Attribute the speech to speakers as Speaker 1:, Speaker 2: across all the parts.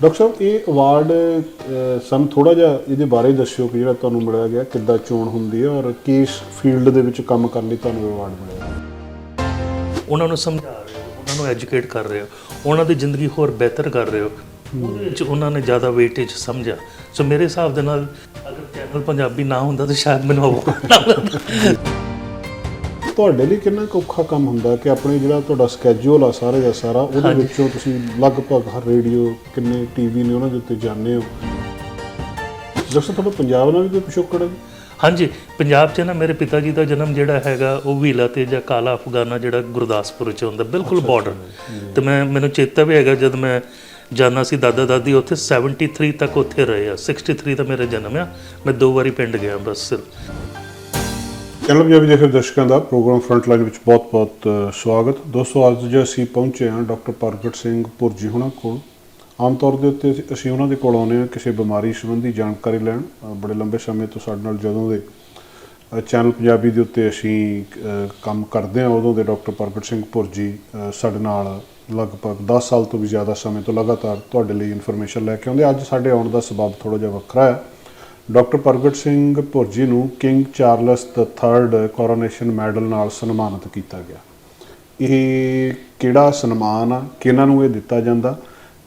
Speaker 1: Doctor ਸਾਹਿਬ, ਇਹ award ਸਾਨੂੰ ਥੋੜਾ ਜਿਹਾ ਇਹਦੇ ਬਾਰੇ ਦੱਸਿਓ ਕਿ ਜਿਹੜਾ ਤੁਹਾਨੂੰ ਮਿਲਿਆ ਗਿਆ, ਕਿੱਦਾਂ ਚੋਣ ਹੁੰਦੀ ਹੈ ਔਰ ਕਿਸ ਫੀਲਡ ਦੇ ਵਿੱਚ ਕੰਮ ਕਰਨ ਲਈ ਤੁਹਾਨੂੰ ਅਵਾਰਡ ਮਿਲਿਆ
Speaker 2: ਉਹਨਾਂ ਨੂੰ ਸਮਝਾ ਰਹੇ ਹੋ, ਉਹਨਾਂ ਨੂੰ ਐਜੂਕੇਟ ਕਰ ਰਹੇ ਹੋ, ਉਹਨਾਂ ਦੀ ਜ਼ਿੰਦਗੀ ਹੋਰ ਬਿਹਤਰ ਕਰ ਰਹੇ ਹੋ। ਉਹਦੇ ਵਿੱਚ ਉਹਨਾਂ ਨੇ ਜ਼ਿਆਦਾ ਵੇਟੇਜ ਸਮਝਿਆ। ਸੋ ਮੇਰੇ ਹਿਸਾਬ ਦੇ ਨਾਲ, ਅਗਰ ਚੈਨਲ ਪੰਜਾਬੀ ਨਾ ਹੁੰਦਾ ਤਾਂ ਸ਼ਾਇਦ ਮੈਨੂੰ award ਨਾ ਮਿਲਦਾ
Speaker 1: ਤੁਹਾਡੇ ਲਈ ਕਿੰਨਾ ਕੁ ਔਖਾ ਕੰਮ ਹੁੰਦਾ ਕਿ ਆਪਣੇ ਜਿਹੜਾ ਤੁਹਾਡਾ ਸਕੇਜੂਲ ਆ ਸਾਰੇ ਦਾ ਸਾਰਾ ਉਹਦੇ ਵਿੱਚੋਂ ਤੁਸੀਂ ਲਗਭਗ ਹਰ ਰੇਡੀਓ ਕਿੰਨੇ ਟੀਵੀ ਨੇ ਉਹਨਾਂ ਦੇ ਉੱਤੇ ਜਾਂਦੇ ਹੋ? ਦੱਸੋ ਤੁਹਾਡਾ ਪੰਜਾਬ ਨਾਲ ਵੀ ਕੋਈ ਪਿਛੋਕੜ ਹੈ?
Speaker 2: ਹਾਂਜੀ ਪੰਜਾਬ 'ਚ ਨਾ ਮੇਰੇ ਪਿਤਾ ਜੀ ਦਾ ਜਨਮ ਜਿਹੜਾ ਹੈਗਾ ਉਹ ਵੀਲਾ ਤੇ ਜਾਂ ਕਾਲਾ ਅਫਗਾਨਾ ਜਿਹੜਾ ਗੁਰਦਾਸਪੁਰ 'ਚ ਹੁੰਦਾ ਬਿਲਕੁਲ ਬਾਰਡਰ ਤੇ ਮੈਂ ਮੈਨੂੰ ਚੇਤਾ ਵੀ ਹੈਗਾ ਜਦ ਮੈਂ ਜਾਣਾ ਸੀ ਦਾਦਾ ਦਾਦੀ ਉੱਥੇ 73 ਤੱਕ ਉੱਥੇ ਰਹੇ ਆ 63 ਦਾ ਮੇਰਾ ਜਨਮ ਆ ਮੈਂ ਦੋ ਵਾਰੀ ਪਿੰਡ ਗਿਆ ਬਸ ਸਿਰਫ।
Speaker 1: ਚੈਨਲ ਪੰਜਾਬੀ ਦੇ ਦਰਸ਼ਕਾਂ ਦਾ ਪ੍ਰੋਗਰਾਮ ਫਰੰਟਲਾਈਨ ਵਿੱਚ ਬਹੁਤ-ਬਹੁਤ ਸਵਾਗਤ। ਦੋਸਤੋ, ਅੱਜ ਜੇ ਅਸੀਂ ਪਹੁੰਚੇ ਹਾਂ ਡਾਕਟਰ ਪ੍ਰਗਟ ਸਿੰਘ ਪੁਰਜੀ ਹੁਣਾਂ ਕੋਲ। ਆਮ ਤੌਰ ਦੇ ਉੱਤੇ ਅਸੀਂ- ਉਹਨਾਂ ਦੇ ਕੋਲ ਆਉਂਦੇ ਹਾਂ ਕਿਸੇ ਬਿਮਾਰੀ ਸੰਬੰਧੀ ਜਾਣਕਾਰੀ ਲੈਣ। ਬੜੇ ਲੰਬੇ ਸਮੇਂ ਤੋਂ ਸਾਡੇ ਨਾਲ ਜਦੋਂ ਦੇ ਚੈਨਲ ਪੰਜਾਬੀ ਦੇ ਉੱਤੇ ਅਸੀਂ ਕੰਮ ਕਰਦੇ ਹਾਂ, ਉਦੋਂ ਦੇ ਡਾਕਟਰ ਪ੍ਰਗਟ ਸਿੰਘ ਪੁਰਜੀ ਸਾਡੇ ਨਾਲ ਲਗਭਗ 10 ਸਾਲ ਤੋਂ ਵੀ ਜ਼ਿਆਦਾ ਸਮੇਂ ਤੋਂ ਲਗਾਤਾਰ ਤੁਹਾਡੇ ਲਈ ਇਨਫੋਰਮੇਸ਼ਨ ਲੈ ਕੇ ਆਉਂਦੇ ਅੱਜ ਸਾਡੇ ਆਉਣ ਦਾ ਸਬਬ ਥੋੜਾ ਜਿਹਾ ਵੱਖਰਾ ਹੈ। ਡਾਕਟਰ ਪ੍ਰਗਟ ਸਿੰਘ ਭੁਰਜੀ ਨੂੰ king Charles III coronation medal ਨਾਲ ਸਨਮਾਨਿਤ ਕੀਤਾ ਗਿਆ। ਇਹ ਕਿਹੜਾ ਸਨਮਾਨ ਆ? ਕਿਹਨਾਂ ਨੂੰ ਇਹ ਦਿੱਤਾ ਜਾਂਦਾ?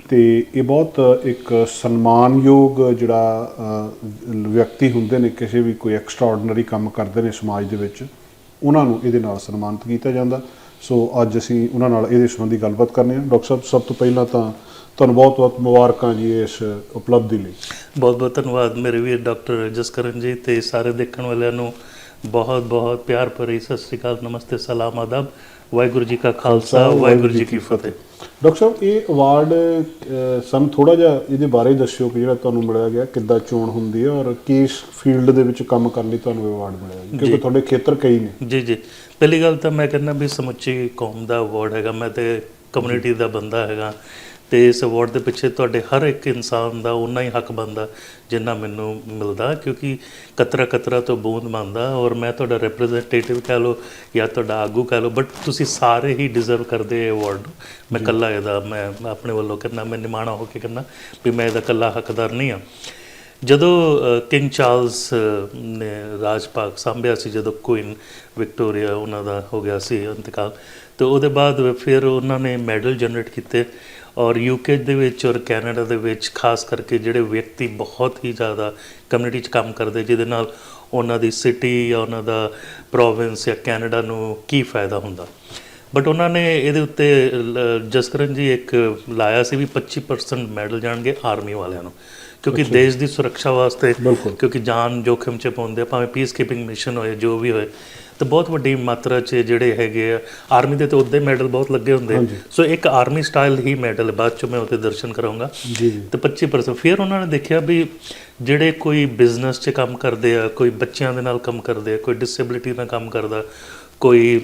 Speaker 1: ਤੇ ਇਹ ਬਹੁਤ ਇੱਕ ਸਨਮਾਨਯੋਗ ਜਿਹੜਾ ਵਿਅਕਤੀ ਹੁੰਦੇ ਨੇ, ਕਿਸੇ ਵੀ ਕੋਈ ਐਕਸਟਰਾਆਰਡੀਨਰੀ ਕੰਮ ਕਰਦੇ ਨੇ ਸਮਾਜ ਦੇ ਵਿੱਚ, ਉਹਨਾਂ ਨੂੰ ਇਹਦੇ ਨਾਲ ਸਨਮਾਨਿਤ ਕੀਤਾ ਜਾਂਦਾ। ਸੋ ਅੱਜ ਅਸੀਂ ਉਹਨਾਂ ਨਾਲ ਇਹਦੇ ਸੰਬੰਧੀ ਗੱਲਬਾਤ ਕਰਨੀ ਹੈ। ਡਾਕਟਰ ਸਾਹਿਬ ਸਭ ਤੋਂ ਪਹਿਲਾਂ ਤਾਂ ਤੁਹਾਨੂੰ ਬਹੁਤ-ਬਹੁਤ ਮੁਬਾਰਕਾਂ ਜੀ ਇਸ ਉਪਲਬਧੀ ਲਈ।
Speaker 2: ਬਹੁਤ ਬਹੁਤ ਧੰਨਵਾਦ ਮੇਰੇ ਵੀਰ ਡਾਕਟਰ ਜਸਕਰਨ ਜੀ ਤੇ ਸਾਰੇ ਦੇਖਣ ਵਾਲਿਆਂ ਨੂੰ। ਬਹੁਤ ਬਹੁਤ ਪਿਆਰ ਭਰੀ ਸਤਿ ਸ੍ਰੀ ਅਕਾਲ ਨਮਸਤੇ ਸਲਾਮ ਆਦਾਬ। ਵਾਹਿਗੁਰੂ ਜੀ ਕਾ ਖਾਲਸਾ ਵਾਹਿਗੁਰੂ ਜੀ ਕੀ ਫਤਿਹ।
Speaker 1: ਡਾਕਟਰ ਸਾਹਿਬ ਇਹ ਅਵਾਰਡ ਸਾਨੂੰ ਥੋੜਾ ਜਿਹਾ ਇਹਦੇ ਬਾਰੇ ਦੱਸਿਓ ਕਿ ਜਿਹੜਾ ਤੁਹਾਨੂੰ ਮਿਲਿਆ ਗਿਆ ਕਿੱਦਾਂ ਚੋਣ ਹੁੰਦੀ ਹੈ ਔਰ ਕਿਸ ਫੀਲਡ ਦੇ ਵਿੱਚ ਕੰਮ ਕਰਨ ਲਈ ਤੁਹਾਨੂੰ ਅਵਾਰਡ ਮਿਲਿਆ ਜੀ ਕਿਉਂਕਿ ਤੁਹਾਡੇ ਖੇਤਰ ਕਈ ਨੇ।
Speaker 2: ਜੀ ਜੀ। ਪਹਿਲੀ ਗੱਲ ਤਾਂ ਮੈਂ ਕਹਿੰਦਾ ਵੀ ਸਮੁੱਚੀ ਕੌਮ ਦਾ ਅਵਾਰਡ ਹੈਗਾ ਮੈਂ ਤੇ ਕਮਿਊਨਿਟੀ ਦਾ ਬੰਦਾ ਹੈਗਾ। ਤੇ ਇਸ ਅਵਾਰਡ ਦੇ ਪਿੱਛੇ ਤੁਹਾਡੇ ਹਰ ਇੱਕ ਇਨਸਾਨ ਦਾ ਉਨਾ ਹੀ ਹੱਕ ਬਣਦਾ ਜਿੰਨਾ ਮੈਨੂੰ ਮਿਲਦਾ ਕਿਉਂਕਿ ਕਤਰਾ ਕਤਰਾ ਤੋਂ ਬੂੰਦ ਬਣਦਾ ਔਰ ਮੈਂ ਤੁਹਾਡਾ ਰਿਪਰੈਜ਼ੈਂਟੇਟਿਵ ਕਹਿ ਲਓ ਜਾਂ ਤੁਹਾਡਾ ਆਗੂ ਕਹਿ ਲਓ ਬਟ ਤੁਸੀਂ ਸਾਰੇ ਹੀ ਡਿਜ਼ਰਵ ਕਰਦੇ ਇਹ ਅਵਾਰਡ ਮੈਂ ਇਕੱਲਾ ਇਹਦਾ ਮੈਂ ਆਪਣੇ ਵੱਲੋਂ ਕਹਿੰਦਾ ਮੈਂ ਨਿਮਾਣਾ ਹੋ ਕੇ ਕਹਿੰਦਾ ਵੀ ਮੈਂ ਇਹਦਾ ਇਕੱਲਾ ਹੱਕਦਾਰ ਨਹੀਂ ਹਾਂ। ਜਦੋਂ ਕਿੰਗ ਚਾਰਲਸ ਨੇ ਰਾਜ ਭਾਗ ਸੰਭਿਆ ਸੀ ਜਦੋਂ ਕੁਈਨ ਵਿਕਟੋਰੀਆ ਉਹਨਾਂ ਦਾ ਹੋ ਗਿਆ ਸੀ ਇੰਤਕਾਲ ਤੇ ਉਹਦੇ ਬਾਅਦ ਫਿਰ ਉਹਨਾਂ ਨੇ ਮੈਡਲ ਜਨਰੇਟ ਕੀਤੇ। ਔਰ ਯੂਕੇ ਦੇ ਵਿੱਚ ਔਰ ਕੈਨੇਡਾ ਦੇ ਵਿੱਚ, ਖਾਸ ਕਰਕੇ ਜਿਹੜੇ ਵਿਅਕਤੀ ਬਹੁਤ ਹੀ ਜ਼ਿਆਦਾ ਕਮਿਊਨਿਟੀ 'ਚ ਕੰਮ ਕਰਦੇ, ਜਿਹਦੇ ਨਾਲ ਉਹਨਾਂ ਦੀ ਸਿਟੀ ਜਾਂ ਉਹਨਾਂ ਦਾ ਪ੍ਰੋਵਿੰਸ ਜਾਂ ਕੈਨੇਡਾ ਨੂੰ ਕੀ ਫਾਇਦਾ ਹੁੰਦਾ। ਬਟ ਉਹਨਾਂ ਨੇ ਇਹਦੇ ਉੱਤੇ ਜਸਕਰਨ ਜੀ ਇੱਕ ਲਾਇਆ ਸੀ ਵੀ 25% ਮੈਡਲ ਜਾਣਗੇ ਆਰਮੀ ਵਾਲਿਆਂ ਨੂੰ। ਕਿਉਂਕਿ ਦੇਸ਼ ਦੀ ਸੁਰੱਖਿਆ ਵਾਸਤੇ। ਕਿਉਂਕਿ ਜਾਨ ਜੋਖਮ ਚ ਪਾਉਂਦੇ ਆ, ਭਾਵੇਂ ਪੀਸ ਕੀਪਿੰਗ ਮਿਸ਼ਨ ਹੋਏ ਜੋ ਵੀ ਹੋਏ ਤੇ ਬਹੁਤ ਵੱਡੀ ਮਾਤਰਾ 'ਚ ਜਿਹੜੇ ਹੈਗੇ ਆ ਆਰਮੀ ਦੇ ਤੇ ਉੱਦੇ ਮੈਡਲ ਬਹੁਤ ਲੱਗੇ ਹੁੰਦੇ। ਸੋ ਇੱਕ ਆਰਮੀ ਸਟਾਈਲ ਹੀ ਮੈਡਲ ਬਾਅਦ ਚ ਮੈਂ ਉਹਦੇ ਦਰਸ਼ਨ ਕਰਾਂਗਾ ਤੇ 25% ਫਿਰ ਉਹਨਾਂ ਨੇ ਦੇਖਿਆ ਵੀ ਜਿਹੜੇ ਕੋਈ ਬਿਜ਼ਨਸ 'ਚ ਕੰਮ ਕਰਦੇ ਆ ਕੋਈ ਬੱਚਿਆਂ ਦੇ ਨਾਲ ਕੰਮ ਕਰਦੇ ਆ ਕੋਈ ਡਿਸੇਬਿਲਿਟੀ ਨਾਲ ਕੰਮ ਕਰਦਾ ਕੋਈ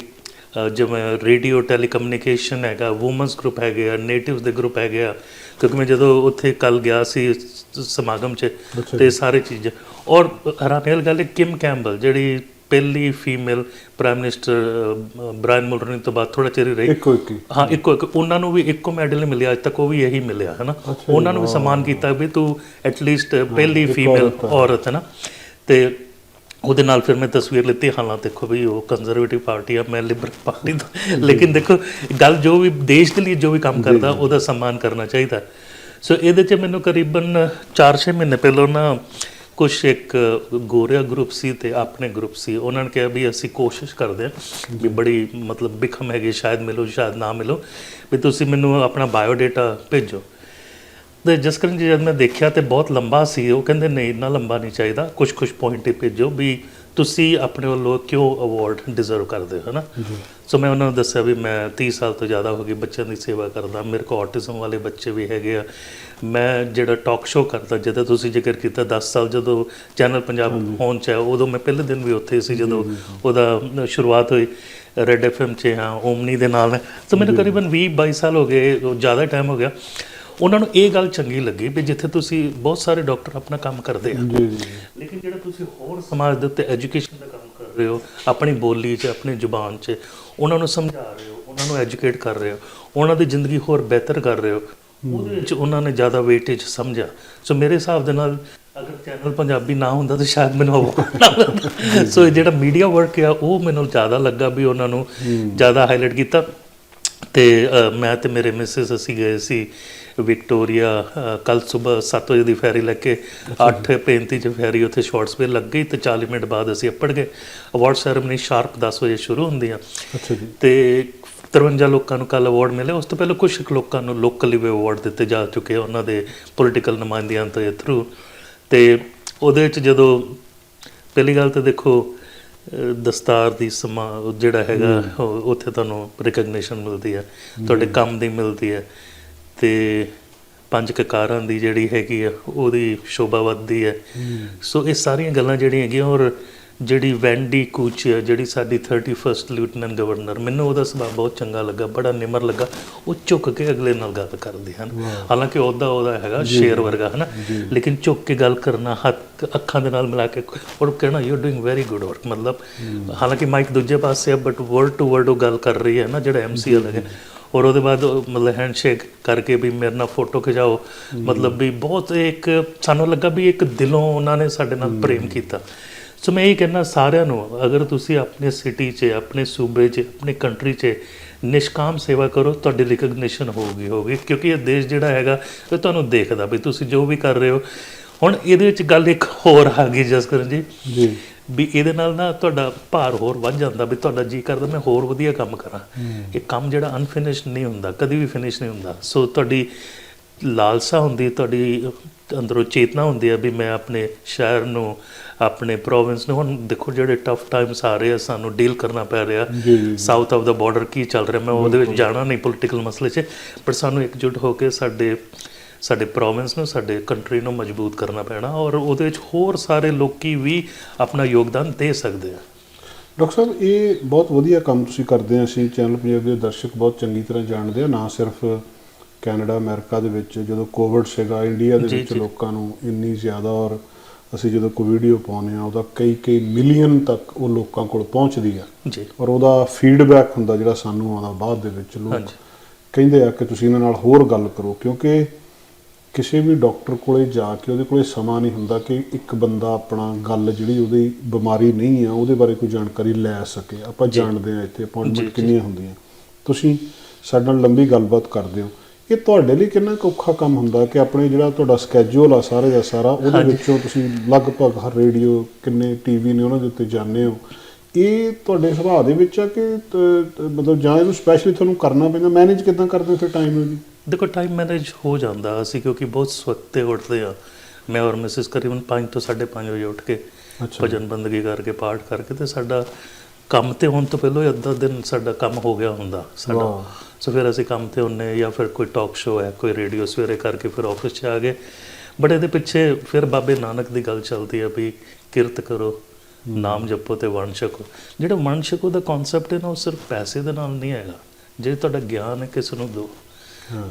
Speaker 2: ਜਿਵੇਂ ਰੇਡੀਓ ਟੈਲੀਕਮਿਊਨੀਕੇਸ਼ਨ ਹੈਗਾ ਔਮਨਸ ਗਰੁੱਪ ਹੈਗੇ ਆ ਨੇਟਿਵਸ ਦੇ ਗਰੁੱਪ ਹੈਗੇ ਆ ਕਿਉਂਕਿ ਮੈਂ ਜਦੋਂ ਉੱਥੇ ਕੱਲ ਗਿਆ ਸੀ ਸਮਾਗਮ 'ਚ ਤੇ ਸਾਰੇ ਚੀਜ਼ਾਂ ਔਰ ਹੈਰਾਨੀ ਵਾਲੀ ਗੱਲ ਹੈ ਕਿਮ ਕੈਂਬਲ ਜਿਹੜੀ ਪਹਿਲੀ female prime minister Brian Mulroney ਤੋਂ ਬਾਅਦ ਥੋੜਾ ਚਿਰ ਰਹੀ।
Speaker 1: ਇੱਕੋ ਇੱਕ ਹੀ।
Speaker 2: ਇੱਕੋ ਇੱਕ ਉਹਨਾਂ ਨੂੰ ਵੀ ਇੱਕੋ ਮੈਡਲ ਮਿਲਿਆ ਅੱਜ ਤੱਕ ਉਹ ਵੀ ਇਹੀ ਮਿਲਿਆ ਹੈ ਨਾ ਉਹਨਾਂ ਨੂੰ ਵੀ ਸਨਮਾਨ ਕੀਤਾ ਵੀ ਤੂੰ ਐਟਲੀਸਟ ਪਹਿਲੀ ਫੀਮੇਲ ਔਰਤ ਹੈ। ਨਾ ਤੇ ਉਹਦੇ ਨਾਲ ਫਿਰ ਮੈਂ ਤਸਵੀਰ ਲਿੱਤੀ ਹਾਲਾਂਕਿ ਦੇਖੋ ਵੀ ਉਹ ਕੰਜ਼ਰਵੇਟਿਵ ਪਾਰਟੀ ਆ ਮੈਂ ਲਿਬਰਲ ਪਾਰਟੀ ਤੋਂ ਲੇਕਿਨ ਦੇਖੋ ਗੱਲ ਜੋ ਵੀ ਦੇਸ਼ ਦੇ ਲਈ ਜੋ ਵੀ ਕੰਮ ਕਰਦਾ ਉਹਦਾ ਸਨਮਾਨ ਕਰਨਾ ਚਾਹੀਦਾ। ਸੋ ਇਹਦੇ 'ਚ ਮੈਨੂੰ ਕਰੀਬਨ 4-6 ਮਹੀਨੇ ਪਹਿਲਾਂ ਨਾ ਕੁਝ ਇੱਕ ਗੋਰਿਆ ਗਰੁੱਪ ਸੀ ਤੇ ਆਪਣੇ ਗਰੁੱਪ ਸੀ। ਉਹਨਾਂ ਨੇ ਕਿਹਾ ਵੀ ਅਸੀਂ ਕੋਸ਼ਿਸ਼ ਕਰਦੇ ਹਾਂ ਵੀ ਬੜੀ ਮਤਲਬ ਬਿਖਮ ਹੈਗੀ ਸ਼ਾਇਦ ਮਿਲੋ ਸ਼ਾਇਦ ਨਾ ਮਿਲੋ ਵੀ ਤੁਸੀਂ ਮੈਨੂੰ ਆਪਣਾ ਬਾਇਓ ਡਾਟਾ ਭੇਜੋ। ਤੇ ਜਸਕਰਨ ਜੀ ਜਦ ਮੈਂ ਦੇਖਿਆ ਤੇ ਬਹੁਤ ਲੰਬਾ ਸੀ ਉਹ ਕਹਿੰਦੇ ਨਹੀਂ ਇੰਨਾ ਲੰਬਾ ਨਹੀਂ ਚਾਹੀਦਾ। ਕੁਝ ਕੁਝ ਪੁਆਇੰਟ ਹੀ ਭੇਜੋ ਵੀ ਤੁਸੀਂ ਆਪਣੇ ਵੱਲੋਂ ਕਿਉਂ ਅਵਾਰਡ ਡਿਜ਼ਰਵ ਕਰਦੇ ਹੋ ਨਾ ਸੋ ਮੈਂ ਉਹਨਾਂ ਨੂੰ ਦੱਸਿਆ ਵੀ ਮੈਂ 30 ਸਾਲ ਤੋਂ ਜ਼ਿਆਦਾ ਹੋ ਗਈ ਬੱਚਿਆਂ ਦੀ ਸੇਵਾ ਕਰਦਾ ਮੇਰੇ ਕੋਲ ਆਟਿਜ਼ਮ ਵਾਲੇ ਬੱਚੇ ਵੀ ਹੈਗੇ ਆ। ਮੈਂ ਜਿਹੜਾ ਟਾਕ ਸ਼ੋਅ ਕਰਦਾ ਜਿਹਦਾ ਤੁਸੀਂ ਜ਼ਿਕਰ ਕੀਤਾ 10 ਸਾਲ ਜਦੋਂ ਚੈਨਲ ਪੰਜਾਬ ਹੋਣ ਚ ਉਦੋਂ ਮੈਂ ਪਹਿਲੇ ਦਿਨ ਵੀ ਉੱਥੇ ਸੀ ਜਦੋਂ ਉਹਦਾ ਸ਼ੁਰੂਆਤ ਹੋਈ ਰੈਡ ਐਫਐਮ 'ਚ ਹਾਂ ਓਮਨੀ ਦੇ ਨਾਲ। ਸੋ ਮੈਨੂੰ ਕਰੀਬਨ 20 22 ਸਾਲ ਹੋ ਗਏ ਜ਼ਿਆਦਾ ਟਾਈਮ ਹੋ ਗਿਆ। ਉਹਨਾਂ ਨੂੰ ਇਹ ਗੱਲ ਚੰਗੀ ਲੱਗੀ ਵੀ ਜਿੱਥੇ ਤੁਸੀਂ ਬਹੁਤ ਸਾਰੇ ਡਾਕਟਰ ਆਪਣਾ ਕੰਮ ਕਰਦੇ ਆ।
Speaker 1: ਜੀ ਜੀ।
Speaker 2: ਲੇਕਿਨ ਜਿਹੜਾ ਤੁਸੀਂ ਹੋਰ ਸਮਾਜ ਦੇ ਉੱਤੇ ਐਜੂਕੇਸ਼ਨ ਦਾ ਕੰਮ ਕਰ ਰਹੇ ਹੋ ਆਪਣੀ ਬੋਲੀ 'ਚ ਆਪਣੀ ਜ਼ੁਬਾਨ 'ਚ ਉਹਨਾਂ ਨੂੰ ਸਮਝਾ ਰਹੇ ਹੋ ਉਹਨਾਂ ਨੂੰ ਐਜੂਕੇਟ ਕਰ ਰਹੇ ਹੋ ਉਹਨਾਂ ਦੀ ਜ਼ਿੰਦਗੀ ਹੋਰ ਬਿਹਤਰ ਕਰ ਰਹੇ ਹੋ ਉਹਦੇ ਵਿੱਚ ਉਹਨਾਂ ਨੇ ਜ਼ਿਆਦਾ ਵੇਟੇਜ ਸਮਝਿਆ। ਸੋ ਮੇਰੇ ਹਿਸਾਬ ਦੇ ਨਾਲ ਅਗਰ ਚੈਨਲ ਪੰਜਾਬੀ ਨਾ ਹੁੰਦਾ ਤਾਂ ਸ਼ਾਇਦ ਮੈਨੂੰ ਉਹ ਸੋ ਜਿਹੜਾ ਮੀਡੀਆ ਵਰਕ ਆ ਉਹ ਮੈਨੂੰ ਜ਼ਿਆਦਾ ਲੱਗਾ ਵੀ ਉਹਨਾਂ ਨੂੰ ਜ਼ਿਆਦਾ ਹਾਈਲਾਈਟ ਕੀਤਾ। ਤੇ ਮੈਂ ਤੇ ਮੇਰੇ ਮਿਸਿਸ ਅਸੀਂ ਗਏ ਸੀ ਵਿਕਟੋਰੀਆ ਕੱਲ ਸਵੇਰ 7 ਵਜੇ ਦੀ ਫੈਰੀ ਲੈ ਕੇ 8:35 ਚ ਫੈਰੀ ਉੱਥੇ ਸ਼ਾਰਟਸ ਵੇ ਲੱਗ ਗਈ ਤੇ 40 ਮਿੰਟ ਬਾਅਦ ਅਸੀਂ ਅੱਪੜ ਗਏ। ਅਵਾਰਡ ਸੈਰੇਮਨੀ ਸ਼ਾਰਪ 10 ਵਜੇ ਸ਼ੁਰੂ ਹੁੰਦੀ ਆ।
Speaker 1: ਅੱਛਾ ਜੀ।
Speaker 2: ਤੇ 53 ਲੋਕਾਂ ਨੂੰ ਕੱਲ ਅਵਾਰਡ ਮਿਲੇ ਉਸ ਤੋਂ ਪਹਿਲਾਂ ਕੁਝ ਲੋਕਾਂ ਨੂੰ ਲੋਕਲੀ ਵੀ ਅਵਾਰਡ ਦਿੱਤੇ ਜਾ ਚੁੱਕੇ ਉਹਨਾਂ ਦੇ ਪੋਲੀਟੀਕਲ ਨੁਮਾਇੰਦਿਆਂ ਤੋਂ ਥਰੂ ਤੇ ਉਹਦੇ ਵਿੱਚ ਜਦੋਂ ਪਹਿਲੀ ਗੱਲ ਤਾਂ ਦੇਖੋ ਦਸਤਾਰ ਦੀ ਸਮਾ ਜਿਹੜਾ ਹੈਗਾ ਉੱਥੇ ਤੁਹਾਨੂੰ ਰਿਕਗਨੀਸ਼ਨ ਮਿਲਦੀ ਹੈ। ਤੁਹਾਡੇ ਕੰਮ ਦੀ ਮਿਲਦੀ ਹੈ ਤੇ ਪੰਜ ਕਕਾਰਾਂ ਦੀ ਜਿਹੜੀ ਹੈਗੀ ਆ ਉਹਦੀ ਸ਼ੋਭਾ ਵੱਧਦੀ ਹੈ। ਸੋ ਇਹ ਸਾਰੀਆਂ ਗੱਲਾਂ ਜਿਹੜੀਆਂ ਹੈਗੀਆਂ ਔਰ ਜਿਹੜੀ ਵੈਂਡੀ ਕੂਚ ਹੈ ਜਿਹੜੀ ਸਾਡੀ 31st ਲੈਫਟੀਨੈਂਟ ਗਵਰਨਰ ਮੈਨੂੰ ਉਹਦਾ ਸੁਭਾਅ ਬਹੁਤ ਚੰਗਾ ਲੱਗਾ ਬੜਾ ਨਿਮਰ ਲੱਗਾ। ਉਹ ਝੁੱਕ ਕੇ ਅਗਲੇ ਨਾਲ ਗੱਲ ਕਰਦੀ ਹਨ। ਹਾਲਾਂਕਿ ਉਹਦਾ ਉਹਦਾ ਹੈਗਾ ਸ਼ੇਰ ਵਰਗਾ ਹੈ ਨਾ ਲੇਕਿਨ ਝੁੱਕ ਕੇ ਗੱਲ ਕਰਨਾ ਹੱਥ ਅੱਖਾਂ ਦੇ ਨਾਲ ਮਿਲਾ ਕੇ ਔਰ ਕਹਿਣਾ you doing very good work ਮਤਲਬ ਹਾਲਾਂਕਿ ਮਾਈਕ ਦੂਜੇ ਪਾਸੇ ਹੈ ਬਟ ਵਰਡ ਟੂ ਵਰਡ ਉਹ ਗੱਲ ਕਰ ਰਹੀ ਹੈ ਨਾ ਜਿਹੜਾ ਐਮਸੀ ਅਲੱਗ ਹੈ ਔਰ ਉਹਦੇ ਬਾਅਦ ਮਤਲਬ ਹੈਂਡਸ਼ੇਕ ਕਰਕੇ ਵੀ ਮੇਰੇ ਨਾਲ ਫੋਟੋ ਖਿਚਾਓ, ਮਤਲਬ ਵੀ ਬਹੁਤ ਇੱਕ ਸਾਨੂੰ ਲੱਗਾ ਵੀ ਇੱਕ ਦਿਲੋਂ ਉਹਨਾਂ ਨੇ ਸਾਡੇ ਨਾਲ ਪ੍ਰੇਮ ਕੀਤਾ। ਸੋ ਮੈਂ ਇਹ ਕਹਿਣਾ ਸਾਰਿਆਂ ਨੂੰ, ਅਗਰ ਤੁਸੀਂ ਆਪਣੇ ਸਿਟੀ 'ਚ, ਆਪਣੇ ਸੂਬੇ 'ਚ, ਆਪਣੇ ਕੰਟਰੀ 'ਚ ਨਿਸ਼ਕਾਮ ਸੇਵਾ ਕਰੋ, ਤੁਹਾਡੀ ਰਿਕਗਨੀਸ਼ਨ ਹੋਊਗੀ ਹੋਊਗੀ। ਕਿਉਂਕਿ ਇਹ ਦੇਸ਼ ਜਿਹੜਾ ਹੈਗਾ, ਇਹ ਤੁਹਾਨੂੰ ਦੇਖਦਾ ਵੀ ਤੁਸੀਂ ਜੋ ਵੀ ਕਰ ਰਹੇ ਹੋ। ਹੁਣ ਇਹਦੇ ਵਿੱਚ ਗੱਲ ਇੱਕ ਹੋਰ ਆ ਗਈ ਜਸਕਰਨ ਜੀ।
Speaker 1: ਜੀ।
Speaker 2: ਵੀ ਇਹਦੇ ਨਾਲ ਨਾ ਤੁਹਾਡਾ ਭਾਰ ਹੋਰ ਵੱਧ ਜਾਂਦਾ ਵੀ ਤੁਹਾਡਾ ਜੀ ਕਰਦਾ ਮੈਂ ਹੋਰ ਵਧੀਆ ਕੰਮ ਕਰਾਂ। ਇਹ ਕੰਮ ਜਿਹੜਾ ਅਨਫਿਨਿਸ਼ਡ ਨਹੀਂ ਹੁੰਦਾ ਕਦੀ ਵੀ ਫਿਨਿਸ਼ ਨਹੀਂ ਹੁੰਦਾ। ਸੋ ਤੁਹਾਡੀ ਲਾਲਸਾ ਹੁੰਦੀ ਤੁਹਾਡੀ ਅੰਦਰੋਂ ਚੇਤਨਾ ਹੁੰਦੀ ਹੈ ਵੀ ਮੈਂ ਆਪਣੇ ਸ਼ਹਿਰ ਨੂੰ ਆਪਣੇ ਪ੍ਰੋਵਿੰਸ ਨੂੰ ਹੁਣ ਦੇਖੋ ਜਿਹੜੇ ਟਫ ਟਾਈਮਸ ਆ ਰਹੇ ਆ ਸਾਨੂੰ ਡੀਲ ਕਰਨਾ ਪੈ ਰਿਹਾ। ਸਾਊਥ ਆਫ ਦਾ ਬਾਰਡਰ ਕੀ ਚੱਲ ਰਿਹਾ? ਮੈਂ ਉਹਦੇ ਵਿੱਚ ਜਾਣਾ ਨਹੀਂ ਪੋਲੀਟੀਕਲ ਮਸਲੇ 'ਚ ਪਰ ਸਾਨੂੰ ਇਕਜੁੱਟ ਹੋ ਕੇ ਸਾਡੇ ਸਾਡੇ ਪ੍ਰੋਵਿੰਸ ਨੂੰ ਸਾਡੇ ਕੰਟਰੀ ਨੂੰ ਮਜ਼ਬੂਤ ਕਰਨਾ ਪੈਣਾ ਔਰ ਉਹਦੇ ਵਿੱਚ ਹੋਰ ਸਾਰੇ ਲੋਕੀ ਵੀ ਆਪਣਾ ਯੋਗਦਾਨ ਦੇ ਸਕਦੇ ਆ
Speaker 1: ਡਾਕਟਰ ਸਾਹਿਬ ਇਹ ਬਹੁਤ ਵਧੀਆ ਕੰਮ ਤੁਸੀਂ ਕਰਦੇ ਆ ਅਸੀਂ ਚੈਨਲ ਪੰਜਾਬ ਦੇ ਦਰਸ਼ਕ ਬਹੁਤ ਚੰਗੀ ਤਰ੍ਹਾਂ ਜਾਣਦੇ ਆ ਨਾ ਸਿਰਫ ਕੈਨੇਡਾ ਅਮਰੀਕਾ ਦੇ ਵਿੱਚ ਜਦੋਂ ਕੋਵਿਡ ਸੀਗਾ ਇੰਡੀਆ ਦੇ ਵਿੱਚ। ਲੋਕਾਂ ਨੂੰ ਇੰਨੀ ਜ਼ਿਆਦਾ ਔਰ ਅਸੀਂ ਜਦੋਂ ਕੋਈ ਵੀਡੀਓ ਪਾਉਂਦੇ ਆ ਉਹਦਾ ਕਈ ਕਈ ਮਿਲੀਅਨ ਤੱਕ ਉਹ ਲੋਕਾਂ ਕੋਲ ਪਹੁੰਚਦੀ ਆ
Speaker 2: ਜੀ
Speaker 1: ਔਰ ਉਹਦਾ ਫੀਡਬੈਕ ਹੁੰਦਾ ਜਿਹੜਾ ਸਾਨੂੰ ਆਉਂਦਾ ਬਾਅਦ ਦੇ ਵਿੱਚ ਲੋਕ। ਕਹਿੰਦੇ ਆ ਕਿ ਤੁਸੀਂ ਇਹਨਾਂ ਨਾਲ ਹੋਰ ਗੱਲ ਕਰੋ ਕਿਉਂਕਿ ਕਿਸੇ ਵੀ ਡਾਕਟਰ ਕੋਲੇ ਜਾ ਕੇ ਉਹਦੇ ਕੋਲੇ ਸਮਾਂ ਨਹੀਂ ਹੁੰਦਾ ਕਿ ਇੱਕ ਬੰਦਾ ਆਪਣਾ ਗੱਲ ਜਿਹੜੀ ਉਹਦੀ ਬਿਮਾਰੀ ਨਹੀਂ ਆ ਉਹਦੇ ਬਾਰੇ ਕੋਈ ਜਾਣਕਾਰੀ ਲੈ ਸਕੇ। ਆਪਾਂ ਜਾਣਦੇ ਆ ਇੱਥੇ ਅਪਾਇੰਟਮੈਂਟ। ਕਿੰਨੀਆਂ ਹੁੰਦੀਆਂ। ਤੁਸੀਂ ਸਾਡੇ ਨਾਲ ਲੰਬੀ ਗੱਲਬਾਤ ਕਰਦੇ ਹੋ। ਇਹ ਤੁਹਾਡੇ ਲਈ ਕਿੰਨਾ ਕੁ ਔਖਾ ਕੰਮ ਹੁੰਦਾ ਕਿ ਆਪਣੇ ਜਿਹੜਾ ਤੁਹਾਡਾ ਸਕੇਜੂਲ ਆ ਸਾਰੇ ਦਾ ਸਾਰਾ ਉਹਦੇ। ਵਿੱਚੋਂ ਤੁਸੀਂ ਲਗਭਗ ਹਰ ਰੇਡੀਓ ਕਿੰਨੇ ਟੀਵੀ ਨੇ ਉਹਨਾਂ ਦੇ ਉੱਤੇ ਜਾਂਦੇ ਹੋ। ਇਹ ਤੁਹਾਡੇ ਸੁਭਾਅ ਦੇ ਵਿੱਚ ਆ ਕਿ ਮਤਲਬ ਜਾਂ ਇਹਨੂੰ ਸਪੈਸ਼ਲੀ ਤੁਹਾਨੂੰ ਕਰਨਾ ਪੈਂਦਾ? ਮੈਨੇਜ ਕਿਦਾਂ ਕਰਦੇ ਹੋ ਫਿਰ ਟਾਈਮ ਨੂੰ ਜੀ?
Speaker 2: ਦੇਖੋ ਟਾਈਮ ਮੈਨੇਜ ਹੋ ਜਾਂਦਾ ਅਸੀਂ ਕਿਉਂਕਿ ਬਹੁਤ ਸਵਖਤੇ ਉੱਠਦੇ ਆ ਮੈਂ ਔਰ ਮਿਸਿਸ ਕਰੀਬਨ 5 ਤੋਂ 5:30 ਵਜੇ ਉੱਠ ਕੇ ਭਜਨ ਬੰਦਗੀ ਕਰਕੇ ਪਾਠ ਕਰਕੇ ਤੇ ਸਾਡਾ ਕੰਮ ਤੇ ਹੁਣ ਤੋਂ ਪਹਿਲਾਂ ਹੀ ਅੱਧਾ ਦਿਨ ਸਾਡਾ ਕੰਮ ਹੋ ਗਿਆ ਹੁੰਦਾ ਸਾਡਾ। ਸੋ ਫਿਰ ਅਸੀਂ ਕੰਮ ਤੇ ਹੁੰਨੇ ਜਾਂ ਫਿਰ ਕੋਈ ਟਾਕ ਸ਼ੋਅ ਹੈ ਕੋਈ ਰੇਡੀਓ ਸਵੇਰੇ ਕਰਕੇ ਫਿਰ ਆਫਿਸ 'ਚ ਆ ਗਏ। ਬਟ ਇਹਦੇ ਪਿੱਛੇ ਫਿਰ ਬਾਬੇ ਨਾਨਕ ਦੀ ਗੱਲ ਚੱਲਦੀ ਹੈ ਵੀ ਕਿਰਤ ਕਰੋ ਨਾਮ ਜਪੋ ਤੇ ਵੰਡ ਛਕੋ। ਜਿਹੜਾ ਵੰਡ ਛਕੋ ਦਾ ਕਨਸੈਪਟ ਹੈ ਨਾ ਉਹ ਸਿਰਫ ਪੈਸੇ ਦੇ ਨਾਲ ਨਹੀਂ ਹੈਗਾ। ਜੇ ਤੁਹਾਡਾ ਗਿਆਨ ਹੈ ਕਿਸੇ ਨੂੰ ਦਿਓ।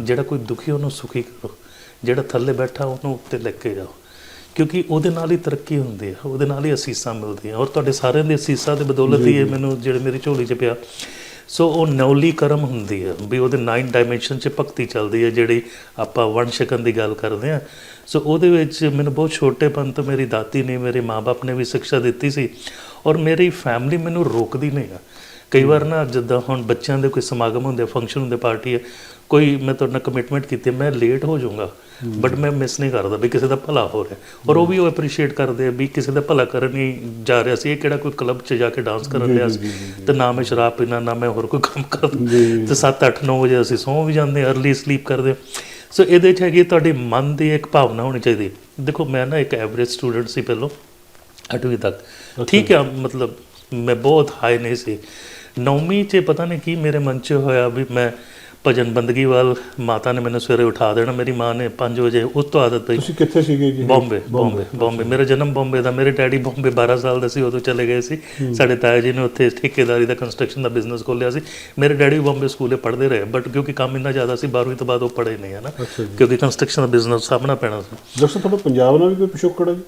Speaker 2: ਜਿਹੜਾ ਕੋਈ ਦੁਖੀ ਉਹਨੂੰ ਸੁਖੀ ਕਰੋ ਜਿਹੜਾ ਥੱਲੇ ਬੈਠਾ ਉਹਨੂੰ ਉੱਤੇ ਲੈ ਕੇ ਜਾਓ। ਕਿਉਂਕਿ ਉਹਦੇ ਨਾਲ ਹੀ ਤਰੱਕੀ ਹੁੰਦੀ ਹੈ ਉਹਦੇ ਨਾਲ ਹੀ ਅਸੀਸਾਂ ਮਿਲਦੀਆਂ। ਔਰ ਤੁਹਾਡੇ ਸਾਰਿਆਂ ਦੀ ਅਸੀਸਾਂ ਦੇ ਬਦੌਲਤ ਹੀ ਇਹ ਮੈਨੂੰ ਜਿਹੜੇ ਮੇਰੀ ਝੋਲੀ 'ਚ ਪਿਆ। ਸੋ ਉਹ ਨੌਲੀ ਕਰਮ ਹੁੰਦੀ ਹੈ ਵੀ ਉਹਦੇ 9 ਡਾਈਮੈਂਸ਼ਨ 'ਚ ਭਗਤੀ ਚੱਲਦੀ ਹੈ ਜਿਹੜੀ ਆਪਾਂ ਵੰਡ ਛਕਣ ਦੀ ਗੱਲ ਕਰਦੇ ਆ। ਸੋ ਉਹਦੇ ਵਿੱਚ ਮੈਨੂੰ ਬਹੁਤ ਛੋਟੇਪਨ ਤੋਂ ਮੇਰੀ ਦਾਦੀ ਨੇ ਮੇਰੇ ਮਾਪੇ ਨੇ ਵੀ ਸਿੱਖਿਆ ਦਿੱਤੀ ਸੀ। ਔਰ ਮੇਰੀ ਫੈਮਿਲੀ ਮੈਨੂੰ ਰੋਕਦੀ ਨਹੀਂ ਆ। ਕਈ ਵਾਰ ਨਾ ਜਿੱਦਾਂ ਹੁਣ ਬੱਚਿਆਂ ਦੇ ਕੋਈ ਸਮਾਗਮ ਹੁੰਦੇ ਫੰਕਸ਼ਨ ਹੁੰਦੇ ਪਾਰਟੀ ਹੈ ਕੋਈ ਮੈਂ ਤੁਹਾਡੇ ਨਾਲ ਕਮਿਟਮੈਂਟ ਕੀਤੀ ਮੈਂ ਲੇਟ ਹੋ ਜਾਊਂਗਾ ਬਟ ਮੈਂ ਮਿਸ ਨਹੀਂ ਕਰਦਾ ਵੀ ਕਿਸੇ ਦਾ ਭਲਾ ਹੋ ਰਿਹਾ। ਔਰ ਉਹ ਵੀ ਉਹ ਐਪਰੀਸ਼ੀਏਟ ਕਰਦੇ ਆ ਵੀ ਕਿਸੇ ਦਾ ਭਲਾ ਕਰਨ ਹੀ ਜਾ ਰਿਹਾ ਸੀ ਇਹ ਕਿਹੜਾ ਕੋਈ ਕਲੱਬ 'ਚ ਜਾ ਕੇ ਡਾਂਸ ਕਰਨ ਰਿਹਾ ਸੀ? ਤੇ ਨਾ ਮੈਂ ਸ਼ਰਾਬ ਪੀਣਾ ਨਾ ਮੈਂ ਹੋਰ ਕੋਈ ਕੰਮ ਕਰਦਾ। ਤੇ 7 8 9 ਵਜੇ ਅਸੀਂ ਸੌਂ ਵੀ ਜਾਂਦੇ ਅਰਲੀ ਸਲੀਪ ਕਰਦੇ। ਸੋ ਇਹਦੇ 'ਚ ਹੈਗੀ ਤੁਹਾਡੇ ਮਨ ਦੀ ਇੱਕ ਭਾਵਨਾ ਹੋਣੀ ਚਾਹੀਦੀ। ਦੇਖੋ ਮੈਂ ਨਾ ਇੱਕ ਐਵਰੇਜ ਸਟੂਡੈਂਟ ਸੀ ਪਹਿਲੋਂ ਅੱਠਵੀਂ ਤੱਕ। ਠੀਕ ਹੈ ਮਤਲਬ ਮੈਂ ਬਹੁਤ ਹਾਈ ਨਹੀਂ ਸੀ। ਨੌਵੀਂ 'ਚ ਪਤਾ ਨਹੀਂ ਕੀ ਮੇਰੇ ਮਨ 'ਚ ਹੋਇਆ ਵੀ ਮੈਂ ਭਜਨ ਬੰਦਗੀ ਵੱਲ ਮਾਤਾ ਨੇ ਮੈਨੂੰ ਸਵੇਰੇ ਉਠਾ ਦੇਣਾ ਮੇਰੀ ਮਾਂ ਨੇ 5 ਵਜੇ ਉਸ ਤੋਂ ਆਦਤ ਪਈ।
Speaker 1: ਤੁਸੀਂ ਕਿੱਥੇ ਸੀਗੇ ਜੀ?
Speaker 2: ਬੰਬੇ ਬੰਬੇ ਬੰਬੇ ਮੇਰਾ ਜਨਮ ਬੰਬੇ ਦਾ ਮੇਰੇ ਡੈਡੀ ਬੰਬੇ 12 ਸਾਲ ਦੇ ਸੀ ਉਦੋਂ ਚਲੇ ਗਏ ਸੀ। ਸਾਡੇ ਤਾਇਆ ਜੀ ਨੇ ਉੱਥੇ ਠੇਕੇਦਾਰੀ ਦਾ ਕੰਸਟਰਕਸ਼ਨ ਦਾ ਬਿਜ਼ਨਸ ਖੋਲ੍ਹਿਆ ਸੀ। ਮੇਰੇ ਡੈਡੀ ਵੀ ਬੰਬੇ ਸਕੂਲੇ ਪੜ੍ਹਦੇ ਰਹੇ ਬਟ ਕਿਉਂਕਿ ਕੰਮ ਇੰਨਾ ਜ਼ਿਆਦਾ ਸੀ 12ਵੀਂ ਤੋਂ ਬਾਅਦ ਉਹ ਪੜ੍ਹੇ ਨਹੀਂ ਹੈ ਨਾ। ਕਿਉਂਕਿ ਕੰਸਟਰਕਸ਼ਨ ਦਾ ਬਿਜ਼ਨਸ ਸਾਹਮਣਾ ਪੈਣਾ ਸੀ।
Speaker 1: ਸਾਹਿਬ ਤੁਹਾਡਾ ਪੰਜਾਬ ਨਾਲ ਵੀ ਕੋਈ ਪਿਛੋਕੜ ਹੈ ਜੀ?